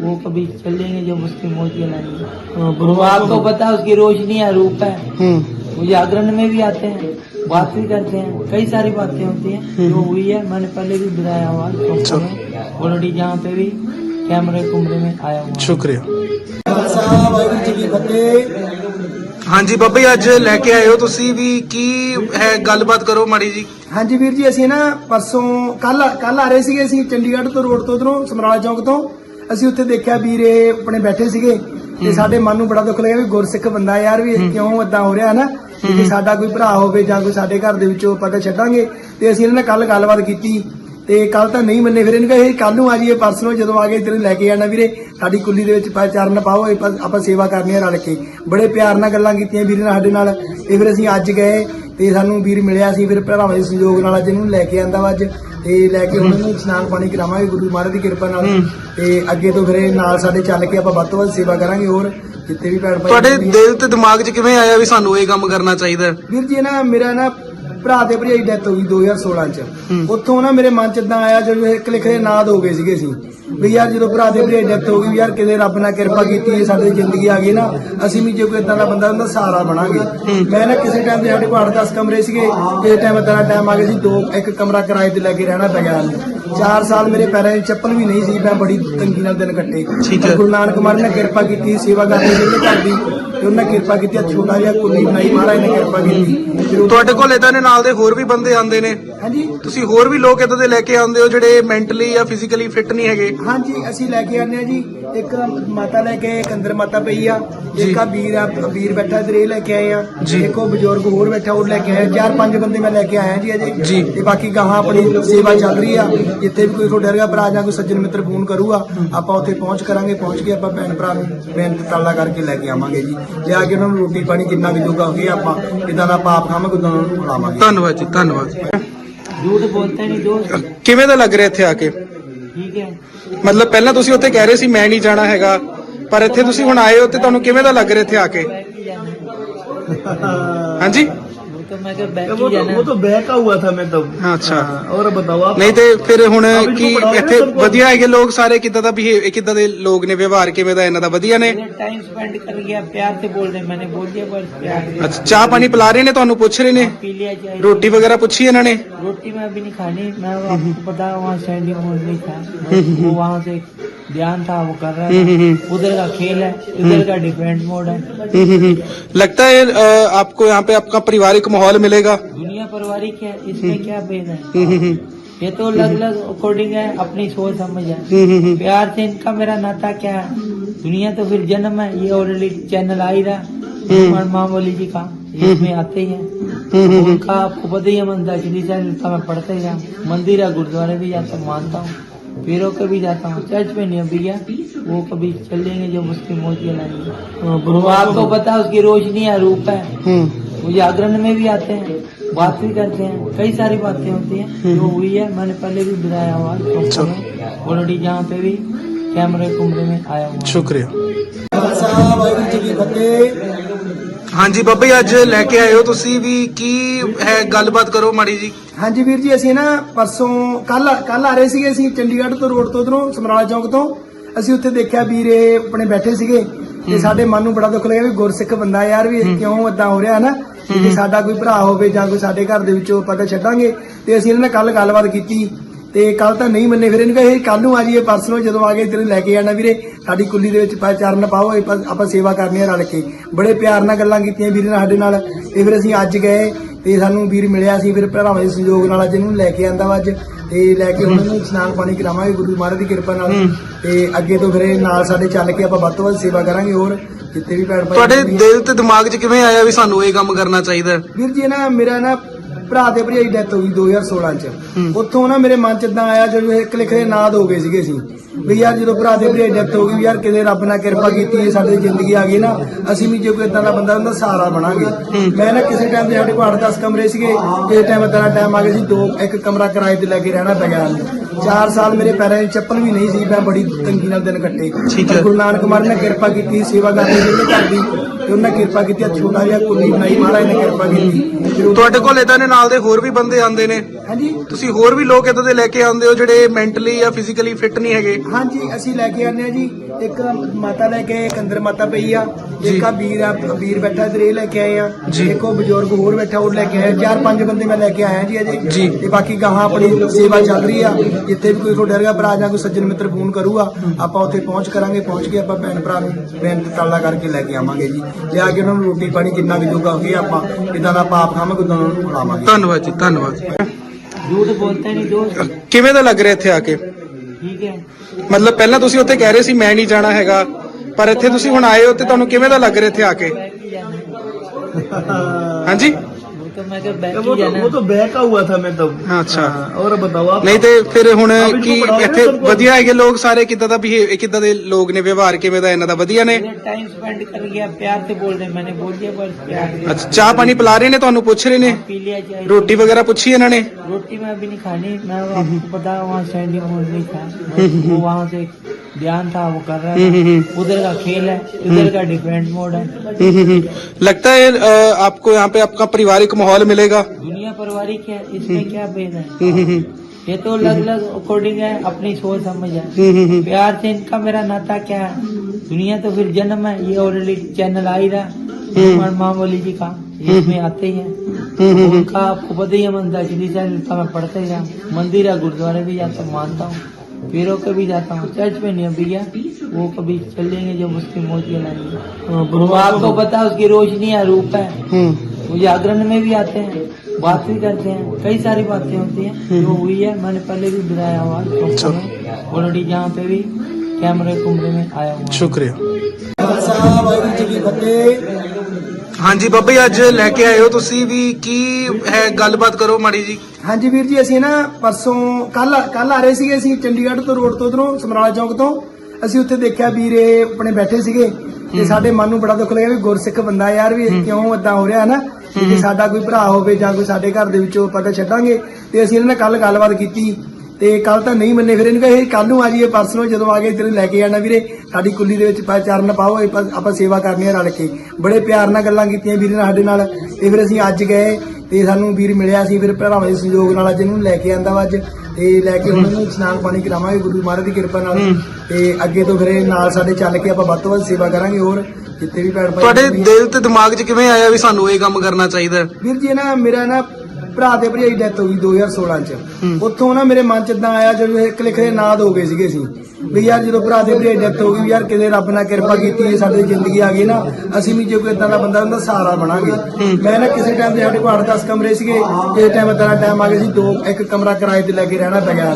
वो कभी चलेंगे जब उसकी मौज लाएँगे वो आपको पता है उसकी रोशनी है रूप है। हम्म। वो जागरण में भी आते हैं बात भी करते हैं। कई सारी बातें होती हैं। जो हुई है मैंने पहले भी बताया हुआ ऑलरेडी जहाँ पे भी कैमरे कुमरे में आया हुआ। शुक्रिया। ਜੀ ਹਾਂਜੀ ਬੱਬੇ ਅੱਜ ਲੈ ਕੇ ਆਏ ਹੋ ਤੁਸੀਂ ਵੀ ਕੀ ਹੈ ਗੱਲਬਾਤ ਕਰੋ ਮਾੜੀ ਜੀ। ਹਾਂਜੀ ਵੀਰ ਜੀ ਅਸੀਂ ਨਾ ਪਰਸੋਂ ਕੱਲ ਕੱਲ ਆ ਰਹੇ ਸੀਗੇ ਅਸੀਂ ਚੰਡੀਗੜ੍ਹ ਤੋਂ ਰੋਡ ਤੋਂ ਉਧਰੋਂ ਸਮਰਾਲਾ ਚੌਕ ਤੋਂ। ਅਸੀਂ ਉੱਥੇ ਦੇਖਿਆ ਵੀਰੇ ਆਪਣੇ ਬੈਠੇ ਸੀਗੇ ਤੇ ਸਾਡੇ ਮਨ ਨੂੰ ਬੜਾ ਦੁੱਖ ਲੱਗਿਆ ਵੀ ਗੁਰਸਿੱਖ ਬੰਦਾ ਯਾਰ ਵੀ ਇਹ ਕਿਉਂ ਇਦਾਂ ਹੋ ਰਿਹਾ ਨਾ? ਕਿ ਸਾਡਾ ਕੋਈ ਭਰਾ ਹੋਵੇ ਜਾਂ ਕੋਈ ਸਾਡੇ ਘਰ ਦੇ ਵਿੱਚੋਂ ਪਤਾ ਛੱਡਾਂਗੇ। ਤੇ ਅਸੀਂ ਇਹਨਾਂ ਨਾਲ ਕੱਲ ਗੱਲਬਾਤ ਕੀਤੀ। ਤੇ ਕੱਲ ਤਾਂ ਨਹੀਂ ਮੰਨੇ ਫਿਰ ਇਹਨਾਂ ਕਹੇ ਕੱਲ ਨੂੰ ਆ ਜਾਈਏ ਪਰਸੋਂ ਜਦੋਂ ਆ ਗਏ ਤੇਰੇ ਲੈ ਕੇ ਜਾਣਾ ਵੀਰੇ। ਸਾਡੀ ਕੁੱਲੀ ਦੇ ਵਿੱਚ ਪਾ ਚਰਨ ਪਾਓ ਆਪਾਂ- ਸੇਵਾ ਕਰਨੀ ਹੈ ਰਲ ਕੇ। ਬੜੇ ਪਿਆਰ ਨਾਲ ਗੱਲਾਂ ਕੀਤੀਆਂ ਵੀਰੇ ਨਾਲ ਸਾਡੇ ਨਾਲ। ਤੇ ਫਿਰ ਅਸੀਂ ਅੱਜ ਗਏ ਤੇ ਸਾਨੂੰ ਵੀਰ ਮਿਲਿਆ ਸੀ ਫਿਰ ਭਰਾਵਾਂ ਦੇ ਸੰਯੋਗ ਨਾਲ ਅੱਜ ਇਹਨੂੰ ਲੈ ਕੇ ਆਂਦਾ ਵਾ ਅੱਜ। ਤੇ ਲੈ ਕੇ ਉਹਨਾਂ ਨੂੰ ਇਸ਼ਨਾਨ ਪਾਣੀ ਕਰਾਵਾਂਗੇ ਗੁਰੂ ਮਹਾਰਾਜ ਦੀ ਕਿਰਪਾ ਨਾਲ। ਤੇ ਅੱਗੇ ਤੋਂ ਫਿਰ ਨਾਲ ਸਾਡੇ ਚੱਲ ਕੇ ਆਪਾਂ ਵੱਧ ਤੋਂ ਵੱਧ ਸੇਵਾ ਕਰਾਂਗੇ ਹੋਰ ਜਿੱਥੇ ਵੀ ਭੈਣ ਭਾਈ ਤੁਹਾਡੇ। ਦਿਲ ਤੇ ਦਿਮਾਗ 'ਚ ਕਿਵੇਂ ਆਇਆ ਵੀ ਸਾਨੂੰ ਇਹ ਕੰਮ ਕਰਨਾ ਚਾਹੀਦਾ? ਵੀਰ ਜੀ ਨਾ ਮੇਰਾ ਨਾ ਭਰਾ ਤੇ ਭਰਜਾਈ ਡੈਥ ਹੋ ਗਈ 2016 ਚ। ਉੱਥੋਂ ਨਾ ਮੇਰੇ ਮਨ ਚ ਇਦਾਂ ਆਇਆ ਜਦੋਂ ਇੱਕ ਲਿਖੇ ਨਾਦ ਹੋ ਗਏ ਸੀਗੇ ਸੀ ਵੀ ਯਾਰ ਜਦੋਂ ਭਰਾ ਤੇ ਭਰਜਾਈ ਡੈਥ ਹੋ ਗਈ ਵੀ ਯਾਰ ਕਿਤੇ ਰੱਬ ਨੇ ਕਿਰਪਾ ਕੀਤੀ ਹੈ ਸਾਡੇ ਜ਼ਿੰਦਗੀ ਆ ਗਈ ਨਾ ਅਸੀਂ ਵੀ ਜੇ ਕੋਈ ਇਦਾਂ ਦਾ ਬੰਦਾ ਹੁੰਦਾ ਸਹਾਰਾ ਬਣਾਂਗੇ। ਮੈਂ ਨਾ ਕਿਸੇ ਟਾਈਮ ਤੇ ਸਾਡੇ ਕੋਲ 8-10 ਕਮਰੇ ਸੀਗੇ ਕਿਸੇ ਟਾਈਮ ਇਦਾਂ ਦਾ ਟਾਈਮ ਆ ਗਿਆ ਸੀ ਦੋ ਇੱਕ ਕਮਰਾ ਕਿਰਾਏ ਤੇ ਲੈ ਕੇ ਰਹਿਣਾ ਪੈ ਗਿਆ। 4 ਸਾਲ ਮੇਰੇ ਪੈਰਾਂ 'ਚ ਚੱਪਲ ਵੀ ਨਹੀਂ ਸੀ ਮੈਂ ਬੜੀ ਤੰਗੀ ਨਾਲ ਦਿਨ ਕੱਟੇ। ਗੁਰੂ ਨਾਨਕ ਮਹਾਰਾਜ ਨੇ ਕਿਰਪਾ ਕੀਤੀ ਸੇਵਾ ਕਰਨੀ ਜਿਹੜੇ ਘਰ ਦੀ ਤੇ ਉਹਨਾਂ ਕਿਰਪਾ ਕੀਤੀ ਛੋਟਾ ਜਿਹਾ ਕੁੱਲੀ ਬਣਾਈ ਮਹਾਰਾਜ ਨੇ ਕਿਰਪਾ ਕੀਤੀ। ਤੁਹਾਡੇ ਕੋਲ ਇਦਾਂ ਦੇ ਨਾਲ ਦੇ ਹੋਰ ਵੀ ਬੰਦੇ ਆਉਂਦੇ ਨੇ? ਹਾਂਜੀ। ਤੁਸੀਂ ਹੋਰ ਵੀ ਲੋਕ ਇਦਾਂ ਦੇ ਲੈ ਕੇ ਆਉਂਦੇ ਹੋ ਜਿਹੜੇ ਮੈਂਟਲੀ ਜਾਂ ਫਿਜ਼ੀਕਲੀ ਫਿੱਟ ਨਹੀਂ ਹੈਗੇ? ਹਾਂਜੀ ਅਸੀਂ ਲੈ ਕੇ ਆਨੇ ਆ ਜੀ। ਇੱਕ ਮਾਤਾ ਲੈ ਕੇ ਇੱਕ ਅੰਦਰ ਮਾਤਾ ਪਈ ਆ। ਇੱਕ ਆ ਵੀਰ ਆ ਵੀਰ ਬੈਠਾ ਦਰੇ ਲੈ ਕੇ ਆਏ ਆ। ਇੱਕ ਬਜ਼ੁਰਗ ਹੋਰ ਬੈਠਾ ਉਹ ਲੈ ਕੇ ਆਏ ਚਾਰ ਪੰਜ ਬੰਦੇ ਮੈਂ ਲੈ ਕੇ ਆਇਆ ਜੀ ਅਜੇ। ਤੇ ਬਾਕੀ ਗਾਹਾਂ ਆਪਣੀ ਸੇਵਾ ਚੱਲ ਰਹੀ ਆ। ਜਿੱਥੇ ਵੀ ਕੋਈ ਤੁਹਾਡੇ ਵਰਗਾ ਭਰਾ ਜਾਂ ਕੋਈ ਸੱਜਣ ਮਿੱਤਰ ਫੋਨ ਕਰੂਗਾ ਆਪਾਂ ਉੱਥੇ ਪਹੁੰਚ ਕਰਾਂਗੇ। ਪਹੁੰਚ ਕੇ ਆਪਾਂ ਭੈਣ ਭਰਾ ਨੂੰ ਮਿਹਨਤ ਤਾਲਾ ਕਰਕੇ ਲੈ ਕੇ ਆਵਾਂਗੇ ਜੀ। ਜੇ ਆ ਕੇ ਉਹਨਾਂ ਨੂੰ ਰੋਟੀ ਪਾਣੀ ਕਿੰਨਾ ਵੀ ਜੋਗਾ ਹੋਵੇ ਆਪਾਂ ਇਦਾਂ ਦਾ ਪਾਪ ਖਾਵਾਂਗੇ ਉਦਾਂ ਉਹਨਾਂ ਨੂੰ ਖਵਾਵਾਂਗੇ ਧੰਨਵਾਦ ਜੀ ਧੰਨਵਾਦ। ਝੂਠ ਬੋਲਤੇ ਨਹੀਂ ਦੋਸਤ ਕਿਵੇਂ ਦਾ ਲੱਗ ਰਿਹਾ ਇੱਥੇ ਆ ਕੇ? ਮਤਲਬ ਪਹਿਲਾਂ ਤੁਸੀਂ ਉੱਥੇ ਕਹਿ ਰਹੇ ਸੀ ਮੈਂ ਨਹੀਂ ਜਾਣਾ ਹੈਗਾ। ਪਰ ਇੱਥੇ ਤੁਸੀਂ ਹੁਣ ਆਏ ਹੋ ਤੇ ਤੁਹਾਨੂੰ ਕਿਵੇਂ ਦਾ ਲੱਗ ਰਿਹਾ ਇੱਥੇ ਆ ਕੇ? ਹਾਂਜੀ? वो तो मैं तो बैग वो ही तो जाना वो तो बहका हुआ था मैं तब ਹਾਂ ਅੱਛਾ हाँ, और बताओ आप ਨਹੀਂ ਤੇ ਫਿਰ ਹੁਣ ਅਭੀ ਕੀ ਤੋਂ ਪੜ੍ਹਾਓ ਨਾ ਇੱਥੇ ਸਭ ਕੁਛ। ਵਧੀਆ ਹੈਗੇ ਲੋਕ ਸਾਰੇ ਕਿੱਦਾਂ ਦਾ ਬਿਹੇਵ ਕਿੱਦਾਂ ਦੇ ਲੋਕ ਨੇ ਵਿਵਹਾਰ ਕਿਵੇਂ ਦਾ ਇਹਨਾਂ ਦਾ ਵਧੀਆ ਨੇ इधर टाइम स्पेंड कर गया प्यार से बोल रहे मैंने बोल दिया बस प्यार से ਅੱਛਾ ਚਾਹ ਪਾਣੀ ਪਿਲਾ ਰਹੇ ਨੇ ਤੁਹਾਨੂੰ ਪੁੱਛ ਰਹੇ ਨੇ पी लिया चाहिए ਰੋਟੀ ਵਗੈਰਾ ਪੁੱਛੀ ਇਹਨਾਂ ਨੇ रोटी में अभी नहीं खानी मैं आपको पता है वहाँ स्टैंडिंग मोड नहीं था वो वहाँ से ध्यान था वो कर रहा हम्म, हम्म, उधर का खेल है इधर का डिफरेंट मोड है। हम्म, हम्म, हम्म। लगता है आपको यहाँ पे आपका पारिवारिक माहौल मिलेगा? दुनिया पारिवारिक है इसमें क्या भेद है? हम्म, हम्म, हम्म, ये तो अलग अलग अकॉर्डिंग है अपनी सोच समझ है। हम्म, हम्म, हम्म। प्यार से इनका मेरा नाता क्या है? दुनिया तो फिर जन्म है ये ऑलरेडी चैनल आ ही रहा है। माँ बोली जी का इसमें आते ही है। उनका आपको पता ही है मैं दर्शनी चैनल का मैं पढ़ते ही मंदिर है गुरुद्वारे भी जाता मानता हूँ। पीरों के भी जाता हूँ। चर्च में नहीं भैया। वो कभी चलेंगे जब उसकी मौज लाएँगे हाँ, आपको पता है उसकी रोशनी है रूप है। हम्म। वो जागरण में भी आते हैं बात भी करते हैं कई सारी बातें होती हैं। हम्म। जो हुई है मैंने पहले भी बुलाया हुआ तो अच्छा। ऑलरेडी जहाँ पे भी कैमरे कुमरे में आया हुआ शुक्रिया। ਹਾਂਜੀ ਬਾਬਾ ਜੀ ਅੱਜ ਲੈ ਕੇ ਆਏ ਹੋ ਤੁਸੀਂ ਵੀ ਕੀ ਹੈ ਗੱਲਬਾਤ ਕਰੋ ਮਾੜੀ ਜੀ। ਹਾਂਜੀ ਵੀਰ ਜੀ ਅਸੀਂ ਨਾ ਪਰਸੋਂ ਕੱਲ ਕੱਲ ਆ ਰਹੇ ਸੀਗੇ ਅਸੀਂ ਚੰਡੀਗੜ੍ਹ ਤੋਂ ਰੋਡ ਤੋਂ ਉਧਰੋਂ ਸਮਰਾਲਾ ਚੌਂਕ ਤੋਂ। ਅਸੀਂ ਉੱਥੇ ਦੇਖਿਆ ਵੀਰ ਇਹ ਆਪਣੇ ਬੈਠੇ ਸੀਗੇ ਤੇ ਸਾਡੇ ਮਨ ਨੂੰ ਬੜਾ ਦੁੱਖ ਲੱਗਿਆ ਵੀ ਗੁਰਸਿੱਖ ਬੰਦਾ ਯਾਰ ਵੀ ਕਿਉਂ ਇਦਾਂ ਹੋ ਰਿਹਾ ਨਾ? ਜੇ ਸਾਡਾ ਕੋਈ ਭਰਾ ਹੋਵੇ ਜਾਂ ਕੋਈ ਸਾਡੇ ਘਰ ਦੇ ਵਿੱਚੋਂ ਪਤਾ ਛੱਡਾਂਗੇ। ਤੇ ਅਸੀਂ ਇਹਨਾਂ ਨਾਲ ਕੱਲ ਗੱਲਬਾਤ ਕੀਤੀ। ਤੇ ਕੱਲ ਤਾਂ ਨਹੀਂ ਮੰਨੇ ਫਿਰ ਇਹਨੂੰ ਕਹੇ ਕੱਲ ਨੂੰ ਆ ਜਾਈਏ ਪਰਸੋਂ ਜਦੋਂ ਆ ਗਏ ਤੇਰੇ ਲੈ ਕੇ ਜਾਣਾ ਵੀਰੇ। ਸਾਡੀ ਕੁੱਲੀ ਦੇ ਵਿੱਚ ਪਾ ਚਰਨ ਪਾਓ ਆਪਾਂ ਸੇਵਾ ਕਰਨੀ ਆ ਰਲ ਕੇ। ਬੜੇ ਪਿਆਰ ਨਾਲ ਗੱਲਾਂ ਕੀਤੀਆਂ ਵੀਰੇ ਨਾਲ ਸਾਡੇ ਨਾਲ। ਤੇ ਫਿਰ ਅਸੀਂ ਅੱਜ ਗਏ ਤੇ ਸਾਨੂੰ ਵੀਰ ਮਿਲਿਆ ਸੀ ਫਿਰ ਭਰਾਵਾਂ ਦੇ ਸੰਯੋਗ ਨਾਲ ਅੱਜ ਇਹਨੂੰ ਲੈ ਕੇ ਆਂਦਾ ਵਾ ਅੱਜ। ਤੇ ਲੈ ਕੇ ਉਹਨਾਂ ਨੂੰ ਇਸ਼ਨਾਨ ਪਾਣੀ ਕਰਾਵਾਂਗੇ ਗੁਰੂ ਮਹਾਰਾਜ ਦੀ ਕਿਰਪਾ ਨਾਲ। ਤੇ ਅੱਗੇ ਤੋਂ ਫਿਰ ਨਾਲ ਸਾਡੇ ਚੱਲ ਕੇ ਆਪਾਂ ਵੱਧ ਤੋਂ ਵੱਧ ਸੇਵਾ ਕਰਾਂਗੇ ਹੋਰ ਜਿੱਥੇ ਵੀ ਭੈਣ ਭਾਈ ਤੁਹਾਡੇ। ਦਿਲ ਤੇ ਦਿਮਾਗ 'ਚ ਕਿਵੇਂ ਆਇਆ ਵੀ ਸਾਨੂੰ ਇਹ ਕੰਮ ਕਰਨਾ ਚਾਹੀਦਾ? ਹੈ? ਵੀਰ ਜੀ ਨਾ ਮੇਰਾ ਨਾ ਭਰਾ ਦੇ ਭਰਜਾਈ ਡੈਥ ਹੋ ਗਈ 2016 ਚ। ਉੱਥੋਂ ਨਾ ਮੇਰੇ ਮਨ ਚ ਇਦਾਂ ਆਇਆ ਜਦੋਂ ਇੱਕ ਲਿਖ ਦੇ ਨਾਦ ਹੋ ਗਏ ਸੀਗੇ ਸੀ ਵੀ ਯਾਰ ਜਦੋਂ ਭਰਾ ਦੇ ਭਰਜਾਈ ਡੈਥ ਹੋ ਗਈ ਯਾਰ ਕਿਤੇ ਰੱਬ ਨਾਲ ਕਿਰਪਾ ਕੀਤੀ ਹੈ ਸਾਡੀ ਜ਼ਿੰਦਗੀ ਆ ਗਈ ਨਾ ਅਸੀਂ ਵੀ ਜੇ ਕੋਈ ਇਦਾਂ ਦਾ ਬੰਦਾ ਹੁੰਦਾ ਸਹਾਰਾ ਬਣਾਂਗੇ। ਮੈਂ ਨਾ ਕਿਸੇ ਟਾਈਮ ਤੇ ਸਾਡੇ ਕੋਲ 10 ਕਮਰੇ ਸੀਗੇ ਕਿਸੇ ਟਾਈਮ ਇਦਾਂ ਦਾ ਟਾਈਮ ਆ ਗਿਆ ਸੀ ਦੋ ਇੱਕ ਕਮਰਾ ਕਿਰਾਏ ਤੇ ਲੈ ਕੇ ਰਹਿਣਾ ਪੈ ਗਿਆ। ਚਾਰ ਸਾਲ ਮੇਰੇ ਪੈਰਾਂ 'ਚ ਚੱਪਲ ਵੀ ਨਹੀਂ ਸੀ ਮੈਂ ਬੜੀ ਤੰਗੀ ਨਾਲ ਦਿਨ ਕੱਟੇ। ਠੀਕ ਹੈ। ਗੁਰੂ ਨਾਨਕ ਮਹਾਰਾਜ ਨੇ ਕਿਰਪਾ ਕੀਤੀ ਸੇਵਾ ਕਰਨੀ ਜਿਹਨੇ ਕਰਦੀ ਤੇ ਉਹਨਾਂ ਕਿਰਪਾ ਕੀਤੀ ਛੋਟਾ ਜਿਹਾ ਕੁੱਲੀ ਬਣਾਈ ਮਹਾਰਾਜ ਨੇ ਕਿਰਪਾ ਕੀਤੀ। ਫਿਰ ਤੁਹਾਡੇ ਕੋਲ ਇਦਾਂ ਦੇ ਨਾਲ ਦੇ ਹੋਰ ਵੀ ਬੰਦੇ ਆਉਂਦੇ ਨੇ? ਹਾਂਜੀ। ਤੁਸੀਂ ਹੋਰ ਵੀ ਲੋਕ ਇਦਾਂ ਦੇ ਲੈ ਕੇ ਆਉਂਦੇ ਹੋ ਜਿਹੜੇ ਮੈਂਟਲੀ ਜਾਂ ਫਿਜ਼ੀਕਲੀ ਫਿੱਟ ਨਹੀਂ ਹੈਗੇ? ਹਾਂਜੀ ਅਸੀਂ ਲੈ ਕੇ ਆਨੇ ਆ ਜੀ। ਇੱਕ ਮਾਤਾ ਲੈ ਕੇ ਅੰਦਰ ਮਾਤਾ ਪਈ ਆ। ਇੱਕ ਆ ਵੀਰ ਆ ਵੀਰ ਬੈਠਾ ਇਧਰ ਇਹ ਲੈ ਕੇ ਆਏ ਆ। ਜੀ। ਇੱਕ ਉਹ ਬਜ਼ੁਰਗ ਹੋਰ ਬੈਠਾ ਉਹ ਲੈ ਕੇ ਆਏ ਚਾਰ ਪੰਜ ਬੰਦੇ ਮੈਂ ਲੈ ਕੇ ਆਇਆ ਜੀ ਜੀ। ਅਜੇ ਤੇ ਬਾਕੀ ਗਾਹਾਂ ਆਪਣੀ ਸੇਵਾ ਚੱਲ ਰਹੀ ਆ। ਜਿੱਥੇ ਵੀ ਕੋਈ ਤੁਹਾਡੇ ਵਰਗਾ ਭਰਾ ਜਾਂ ਕੋਈ ਸੱਜਣ ਮਿੱਤਰ ਫੋਨ ਕਰੂਗਾ ਆਪਾਂ ਉੱਥੇ ਪਹੁੰਚ ਕਰਾਂਗੇ ਪਹੁੰਚ ਕੇ ਆਪਾਂ ਭੈਣ ਭਰਾ ਨੂੰ ਬੇਨਤੀ ਤਾਲਾ ਕਰਕੇ ਲੈ ਕੇ ਆਵਾਂਗੇ ਜੀ। ਲਿਆ ਕੇ ਉਹਨਾਂ ਨੂੰ ਰੋਟੀ ਪਾਣੀ ਕਿੰਨਾ ਵੀ ਜੋਗਾ ਹੋਵੇ ਆਪਾਂ ਇਦਾਂ ਦਾ ਪਾਪ ਖਾਵਾਂਗੇ ਉਦਾਂ ਉਹਨਾਂ ਨੂੰ ਖਵਾਵਾਂਗੇ। ਧੰਨਵਾਦ ਜੀ ਧੰਨਵਾਦ। ਝੂਠ ਬੋਲਤਾ ਨਹੀਂ ਜੋ ਕਿਵੇਂ ਦਾ ਲੱਗ ਰਿਹਾ ਇੱਥੇ ਆ ਕੇ? ਠੀਕ ਹੈ। ਮਤਲਬ ਪਹਿਲਾਂ ਤੁਸੀਂ ਉੱਥੇ ਕਹਿ ਰਹੇ ਸੀ ਮੈਂ ਨਹੀਂ ਜਾਣਾ ਹੈਗਾ ਪਰ ਇੱਥੇ ਤੁਸੀਂ ਹੁਣ ਆਏ ਹੋ ਤੇ ਤੁਹਾਨੂੰ ਕਿਵੇਂ ਦਾ ਲੱਗ ਰਿਹਾ ਇੱਥੇ ਆ ਕੇ? ਹਾਂਜੀ? तो मैं जब ਨਹੀਂ ਤੇ ਫਿਰ ਹੁਣ ਕੀ ਇੱਥੇ ਵਧੀਆ ਹੈਗੇ ਲੋਕ ਸਾਰੇ ਕਿੱਦਾਂ ਦਾ ਬਿਹੇਵ ਕਿੱਦਾਂ ਦੇ ਲੋਕ ਨੇ ਵਿਵਹਾਰ ਕਿਵੇਂ ਦਾ ਇਹਨਾਂ ਦਾ ਵਧੀਆ ਨੇ? टाइम स्पेंड ਚਾਹ ਪਾਣੀ ਪਿਲਾ ਰਹੇ ਨੇ ਤੁਹਾਨੂੰ ਪੁੱਛ ਰਹੇ ਨੇ? पी लिया चाहिए रोटी वगैरह रोटी मैं अभी नहीं खानी मैं आपको पता है वहाँ स्टैंडिंग मोड नहीं था वो वहाँ से ध्यान था वो कर रहा था उधर का खेल है इधर का डिफरेंट मोड है हम्म, हम्म, हम्म। लगता है अ, आपको यहाँ पे आपका पारिवारिक माहौल मिलेगा दुनिया पारिवारिक है इसमें क्या भेद है हम्म, हम्म, हम्म, ये तो अलग अलग अकॉर्डिंग है अपनी सोच समझ है हम्म, हम्म, हम्म। प्यार से इनका मेरा नाता क्या है दुनिया तो फिर जन्म है ये ऑलरेडी चैनल आ ही रहा हमारे मामोली जी का इसमें आते ही है। उनका आपको पता ही है मैं दर्शनी चैनल का मैं पढ़ते ही रहा मंदिर है गुरुद्वारे भी जाता हूँ मानता हूँ। पीरों के भी जाता हूँ। चर्च में नहीं अभी गया वो कभी चलेंगे जो मुस्लिम मोदी लाएँगे आपको पता है उसकी रोशनी है रूप है। हम्म। वो जागरण में भी आते हैं बात भी करते हैं कई सारी बातें होती हैं। जो हुई है मैंने पहले भी बुलाया हुआ ऑलरेडी जहाँ पे भी कैमरे कुमरे में आया हुआ शुक्रिया ਖਾਲਸਾ ਵਾਹਿਗੁਰੂ ਜੀ ਕੀ ਫਤਿਹ ਹਾਂਜੀ ਬਾਬਾ ਜੀ ਅੱਜ ਲੈ ਕੇ ਆਏ ਹੋ ਤੁਸੀਂ ਵੀ ਕੀ ਹੈ ਗੱਲਬਾਤ ਕਰੋ ਮਾੜੀ ਜੀ ਹਾਂਜੀ ਵੀਰ ਜੀ ਅਸੀਂ ਨਾ ਪਰਸੋਂ ਕੱਲ ਕੱਲ ਆ ਰਹੇ ਸੀਗੇ ਅਸੀਂ ਚੰਡੀਗੜ੍ਹ ਤੋਂ ਰੋਡ ਤੋਂ ਉਧਰੋਂ ਸਮਰਾਲਾ ਚੌਂਕ ਤੋਂ ਅਸੀਂ ਉੱਥੇ ਦੇਖਿਆ ਵੀਰ ਇਹ ਆਪਣੇ ਬੈਠੇ ਸੀਗੇ ਤੇ ਸਾਡੇ ਮਨ ਨੂੰ ਬੜਾ ਦੁੱਖ ਲੱਗਿਆ ਵੀ ਗੁਰਸਿੱਖ ਬੰਦਾ ਯਾਰ ਵੀ ਇਹ ਕਿਉਂ ਇਦਾਂ ਹੋ ਰਿਹਾ ਨਾ ਜੇ ਸਾਡਾ ਕੋਈ ਭਰਾ ਹੋਵੇ ਜਾਂ ਕੋਈ ਸਾਡੇ ਘਰ ਦੇ ਵਿੱਚੋਂ ਪਤਾ ਛੱਡਾਂਗੇ ਤੇ ਅਸੀਂ ਇਹਨਾਂ ਨਾਲ ਕੱਲ ਗੱਲਬਾਤ ਕੀਤੀ ਤੇ ਕੱਲ ਤਾਂ ਨਹੀਂ ਮੰਨੇ ਫਿਰ ਇਹਨੂੰ ਕਹੇ ਕੱਲ ਨੂੰ ਆ ਜਾਈਏ ਪਰਸੋਂ ਜਦੋਂ ਆ ਗਏ ਤੇਰੇ ਲੈ ਕੇ ਜਾਣਾ ਵੀਰੇ। ਸਾਡੀ ਕੁੱਲੀ ਦੇ ਵਿੱਚ ਪਾ ਚਰਨ ਪਾਓ ਆਪਾਂ ਸੇਵਾ ਕਰਨੀ ਆ ਰਲ ਕੇ। ਬੜੇ ਪਿਆਰ ਨਾਲ ਗੱਲਾਂ ਕੀਤੀਆਂ ਵੀਰੇ ਨਾਲ ਸਾਡੇ ਨਾਲ। ਤੇ ਫਿਰ ਅਸੀਂ ਅੱਜ ਗਏ ਤੇ ਸਾਨੂੰ ਵੀਰ ਮਿਲਿਆ ਸੀ ਫਿਰ ਭਰਾਵਾਂ ਦੇ ਸੰਯੋਗ ਨਾਲ ਅੱਜ ਇਹਨੂੰ ਲੈ ਕੇ ਆਂਦਾ ਵਾ ਅੱਜ। ਤੇ ਲੈ ਕੇ ਉਹਨਾਂ ਨੂੰ ਇਸ਼ਨਾਨ ਪਾਣੀ ਕਰਾਵਾਂਗੇ ਗੁਰੂ ਮਹਾਰਾਜ ਦੀ ਕਿਰਪਾ ਨਾਲ। ਤੇ ਅੱਗੇ ਤੋਂ ਫਿਰ ਨਾਲ ਸਾਡੇ ਚੱਲ ਕੇ ਆਪਾਂ ਵੱਧ ਤੋਂ ਵੱਧ ਸੇਵਾ ਕਰਾਂਗੇ ਹੋਰ। ਜਿੱਥੇ ਵੀ ਭੈਣ ਭਾਈ ਤੁਹਾਡੇ। ਦਿਲ ਤੇ ਦਿਮਾਗ 'ਚ ਕਿਵੇਂ ਆਇਆ ਵੀ ਸਾਨੂੰ ਇਹ ਕੰਮ ਕਰਨਾ ਚਾਹੀਦਾ? ਹੈ? ਵੀਰ ਜੀ ਨਾ ਮੇਰਾ ਨਾ ਭਰਾ ਦੇ ਭਰਜਾਈ ਡੈਥ ਹੋ ਗਈ 2016 ਚ। ਉੱਥੋਂ ਨਾ ਮੇਰੇ ਮਨ ਚ ਇਦਾਂ ਆਇਆ ਜਦੋਂ ਇੱਕ ਲਿਖ ਦੇ ਨਾਦ ਹੋ ਗਏ ਸੀਗੇ ਸੀ ਵੀ ਯਾਰ ਜਦੋਂ ਭਰਾ ਦੇ ਭਰਜਾਈ ਡੈਥ ਹੋ ਗਈ ਵੀ ਯਾਰ ਕਿਤੇ ਰੱਬ ਨਾਲ ਕਿਰਪਾ ਕੀਤੀ ਹੈ ਸਾਡੀ ਜ਼ਿੰਦਗੀ ਆ ਗਈ ਨਾ ਅਸੀਂ ਵੀ ਜੇ ਕੋਈ ਇਦਾਂ ਦਾ ਬੰਦਾ ਹੁੰਦਾ ਸਹਾਰਾ ਬਣਾਂਗੇ। ਮੈਂ ਨਾ ਕਿਸੇ ਟਾਈਮ ਤੇ ਸਾਡੇ ਕੋਲ 10 ਕਮਰੇ ਸੀਗੇ ਕਿਸੇ ਟਾਈਮ ਇਦਾਂ ਦਾ ਟਾਈਮ ਆ ਗਿਆ ਸੀ ਦੋ ਇੱਕ ਕਮਰਾ ਕਿਰਾਏ ਤੇ ਲੈ ਕੇ ਰਹਿਣਾ ਪੈ ਗਿਆ।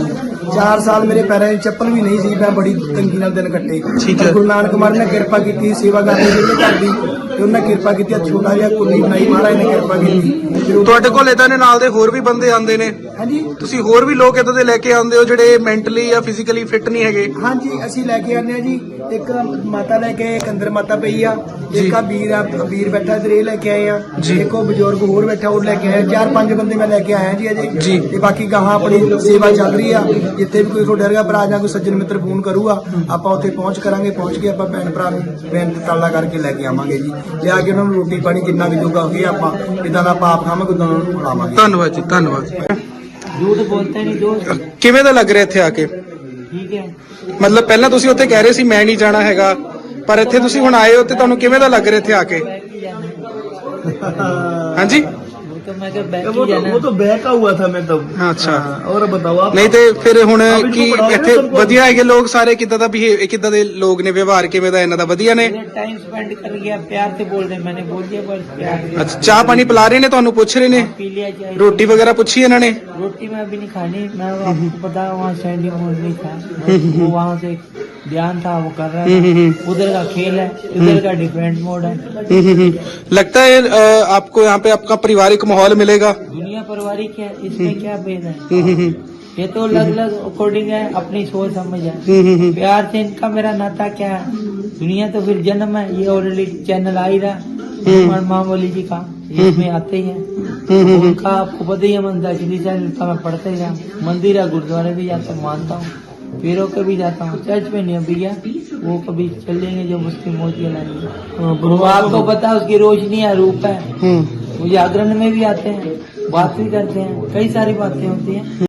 ਚਾਰ ਸਾਲ ਮੇਰੇ ਪੈਰਾਂ 'ਚ ਚੱਪਲ ਵੀ ਨਹੀਂ ਸੀ ਮੈਂ ਬੜੀ ਤੰਗੀ ਨਾਲ ਦਿਨ ਕੱਟੇ। ਗੁਰੂ ਨਾਨਕ ਮਹਾਰਾਜ ਨੇ ਕਿਰਪਾ ਕੀਤੀ ਸੇਵਾ ਕਰਨੀ ਜਿਹਨੇ ਕਰਦੀ ਤੇ ਉਹਨਾਂ ਕਿਰਪਾ ਕੀਤੀ ਆ ਛੋਟਾ ਜਿਹਾ ਕੁੱਲੀ ਬਣਾਈ ਮਹਾਰਾਜ ਨੇ ਕਿਰਪਾ ਕੀਤੀ। ਤੁਹਾਡੇ ਕੋਲ ਇਦਾਂ ਦੇ ਨਾਲ ਦੇ ਹੋਰ ਵੀ ਬੰਦੇ ਆਉਂਦੇ ਨੇ? ਹਾਂਜੀ। ਤੁਸੀਂ ਹੋਰ ਵੀ ਲੋਕ ਇਦਾਂ ਦੇ ਲੈ ਕੇ ਆਉਂਦੇ ਹੋ ਜਿਹੜੇ ਮੈਂਟਲੀ ਜਾਂ ਫਿਜ਼ੀਕਲੀ ਫਿੱਟ ਨਹੀਂ ਹੈਗੇ? ਹਾਂਜੀ ਅਸੀਂ ਲੈ ਕੇ ਆਨੇ ਆ ਜੀ ਇੱਕ ਮਾਤਾ ਲੈ ਕੇ ਆਏ, ਇੱਕ ਅੰਦਰ ਮਾਤਾ ਪਈ ਆ ਇੱਕ ਆ ਵੀਰ ਆ ਵੀਰ ਬੈਠਾ ਇਧਰ ਇਹ ਲੈ ਕੇ ਆਏ ਆ ਜੀ। ਇੱਕ ਉਹ ਬਜ਼ੁਰਗ ਹੋਰ ਬੈਠਾ ਉਹ ਲੈ ਕੇ ਆਏ ਆ। ਚਾਰ ਪੰਜ ਬੰਦੇ ਮੈਂ ਲੈ ਕੇ ਆਇਆ ਜੀ ਜੀ। ਅਜੇ ਤੇ ਬਾਕੀ ਗਾਹਾਂ ਆਪਣੀ ਸੇਵਾ ਚੱਲ ਰਹੀ ਆ ਜਿੱਥੇ ਵੀ ਕੋਈ ਤੁਹਾਡੇ ਵਰਗਾ ਭਰਾ ਜਾਂ ਕੋਈ ਸੱਜਣ ਮਿੱਤਰ ਫੋਨ ਕਰੂਗਾ ਆਪਾਂ ਉੱਥੇ ਪਹੁੰਚ ਕਰਾਂਗੇ ਪਹੁੰਚ ਕੇ ਆਪਾਂ ਭੈਣ ਭਰਾ ਨੂੰ ਬੇਨਤੀ ਤਾਲਾ ਕਰਕੇ ਲੈ ਕੇ ਆਵਾਂਗੇ ਜੀ ਲਿਆ ਕੇ ਉਹਨਾਂ ਨੂੰ ਰੋਟੀ ਪਾਣੀ ਜਿੰਨਾ ਵੀ ਜੋਗਾ ਹੋਵੇ ਆਪਾਂ ਇਦਾਂ ਦਾ ਪਾਪ ਖਾਵਾਂਗੇ ਉਦਾਂ ਉਹਨਾਂ ਨੂੰ ਖਿਲਾਵਾਂਗੇ ਧੰਨਵਾਦ ਜੀ ਧੰਨਵਾਦ झूठ बोलते नहीं दोस्त ਕਿਵੇਂ ਦਾ ਲੱਗ ਰਿਹਾ ਇੱਥੇ ਆ ਕੇ ਮਤਲਬ ਪਹਿਲਾਂ ਤੁਸੀਂ ਉੱਥੇ ਕਹਿ ਰਹੇ ਸੀ ਮੈਂ ਨਹੀਂ ਜਾਣਾ ਹੈਗਾ ਪਰ ਇੱਥੇ ਤੁਸੀਂ ਹੁਣ ਆਏ ਹੋ ਤੇ ਤੁਹਾਨੂੰ ਕਿਵੇਂ ਦਾ ਲੱਗ ਰਿਹਾ ਇੱਥੇ ਆ ਕੇ? ਹਾਂਜੀ? मैं कहा बैठ वो ही तो जाना वो तो बहका हुआ था मैं तब हाँ, अच्छा। हाँ, और बताओ आप ਨਹੀਂ ਤੇ ਫਿਰ ਹੁਣ ਅਬ ਕੀ ਇਸਨੂੰ ਪੜ੍ਹਾਓਗੇ ਇੱਥੇ ਸਭ ਕੁਛ? ਵਧੀਆ ਹੈਗੇ ਲੋਕ ਸਾਰੇ ਕਿੱਦਾਂ ਦਾ ਬਿਹੇਵ ਕਿੱਦਾਂ ਦੇ ਲੋਕ ਨੇ ਵਿਵਹਾਰ ਕਿਵੇਂ ਦਾ ਇਹਨਾਂ ਦਾ ਵਧੀਆ ਨੇ इधर टाइम स्पेंड कर गया प्यार से बोल रहे मैंने बोल दिया बस प्यार से ਅੱਛਾ ਚਾਹ ਪਾਣੀ ਪਿਲਾ ਰਹੇ ਨੇ ਤੁਹਾਨੂੰ ਪੁੱਛ ਰਹੇ ਨੇ पी लिया चाहे ਰੋਟੀ ਵਗੈਰਾ ਪੁੱਛੀ ਇਹਨਾਂ ਨੇ रोटी में अभी नहीं खानी मैं आपको पता है वहाँ स्टैंडिंग मोड नहीं था वो वहाँ से ध्यान था वो कर रहा हम्म, हम्म, उधर का खेल है इधर का डिफरेंट मोड है। हम्म, हम्म, हम्म। लगता है आपको यहाँ पे आपका पारिवारिक माहौल मिलेगा? दुनिया पारिवारिक है इसमें क्या भेद है? हम्म, हम्म, हम्म, ये तो अलग अलग अकॉर्डिंग है अपनी सोच समझ है। हम्म, हम्म, हम्म। प्यार से इनका मेरा नाता क्या है? दुनिया तो फिर जन्म है ये ऑलरेडी चैनल आ ही रहा मामोली जी का इसमें आते ही हम्म, है हम्म। उनका आपको पता ही है मंदाकिनी चैनल का मैं पढ़ते ही मंदिर है गुरुद्वारे भी जाता मानता हूँ। पीरों के भी जाता हूँ। चर्च में नहीं अभी गया वो कभी चलेंगे जब उसकी मौत लाएँगे वो आपको पता है उसकी रोशनी है रूप है। हम्म। वो जागरण में भी आते हैं बात भी करते हैं कई सारी बातें होती हैं।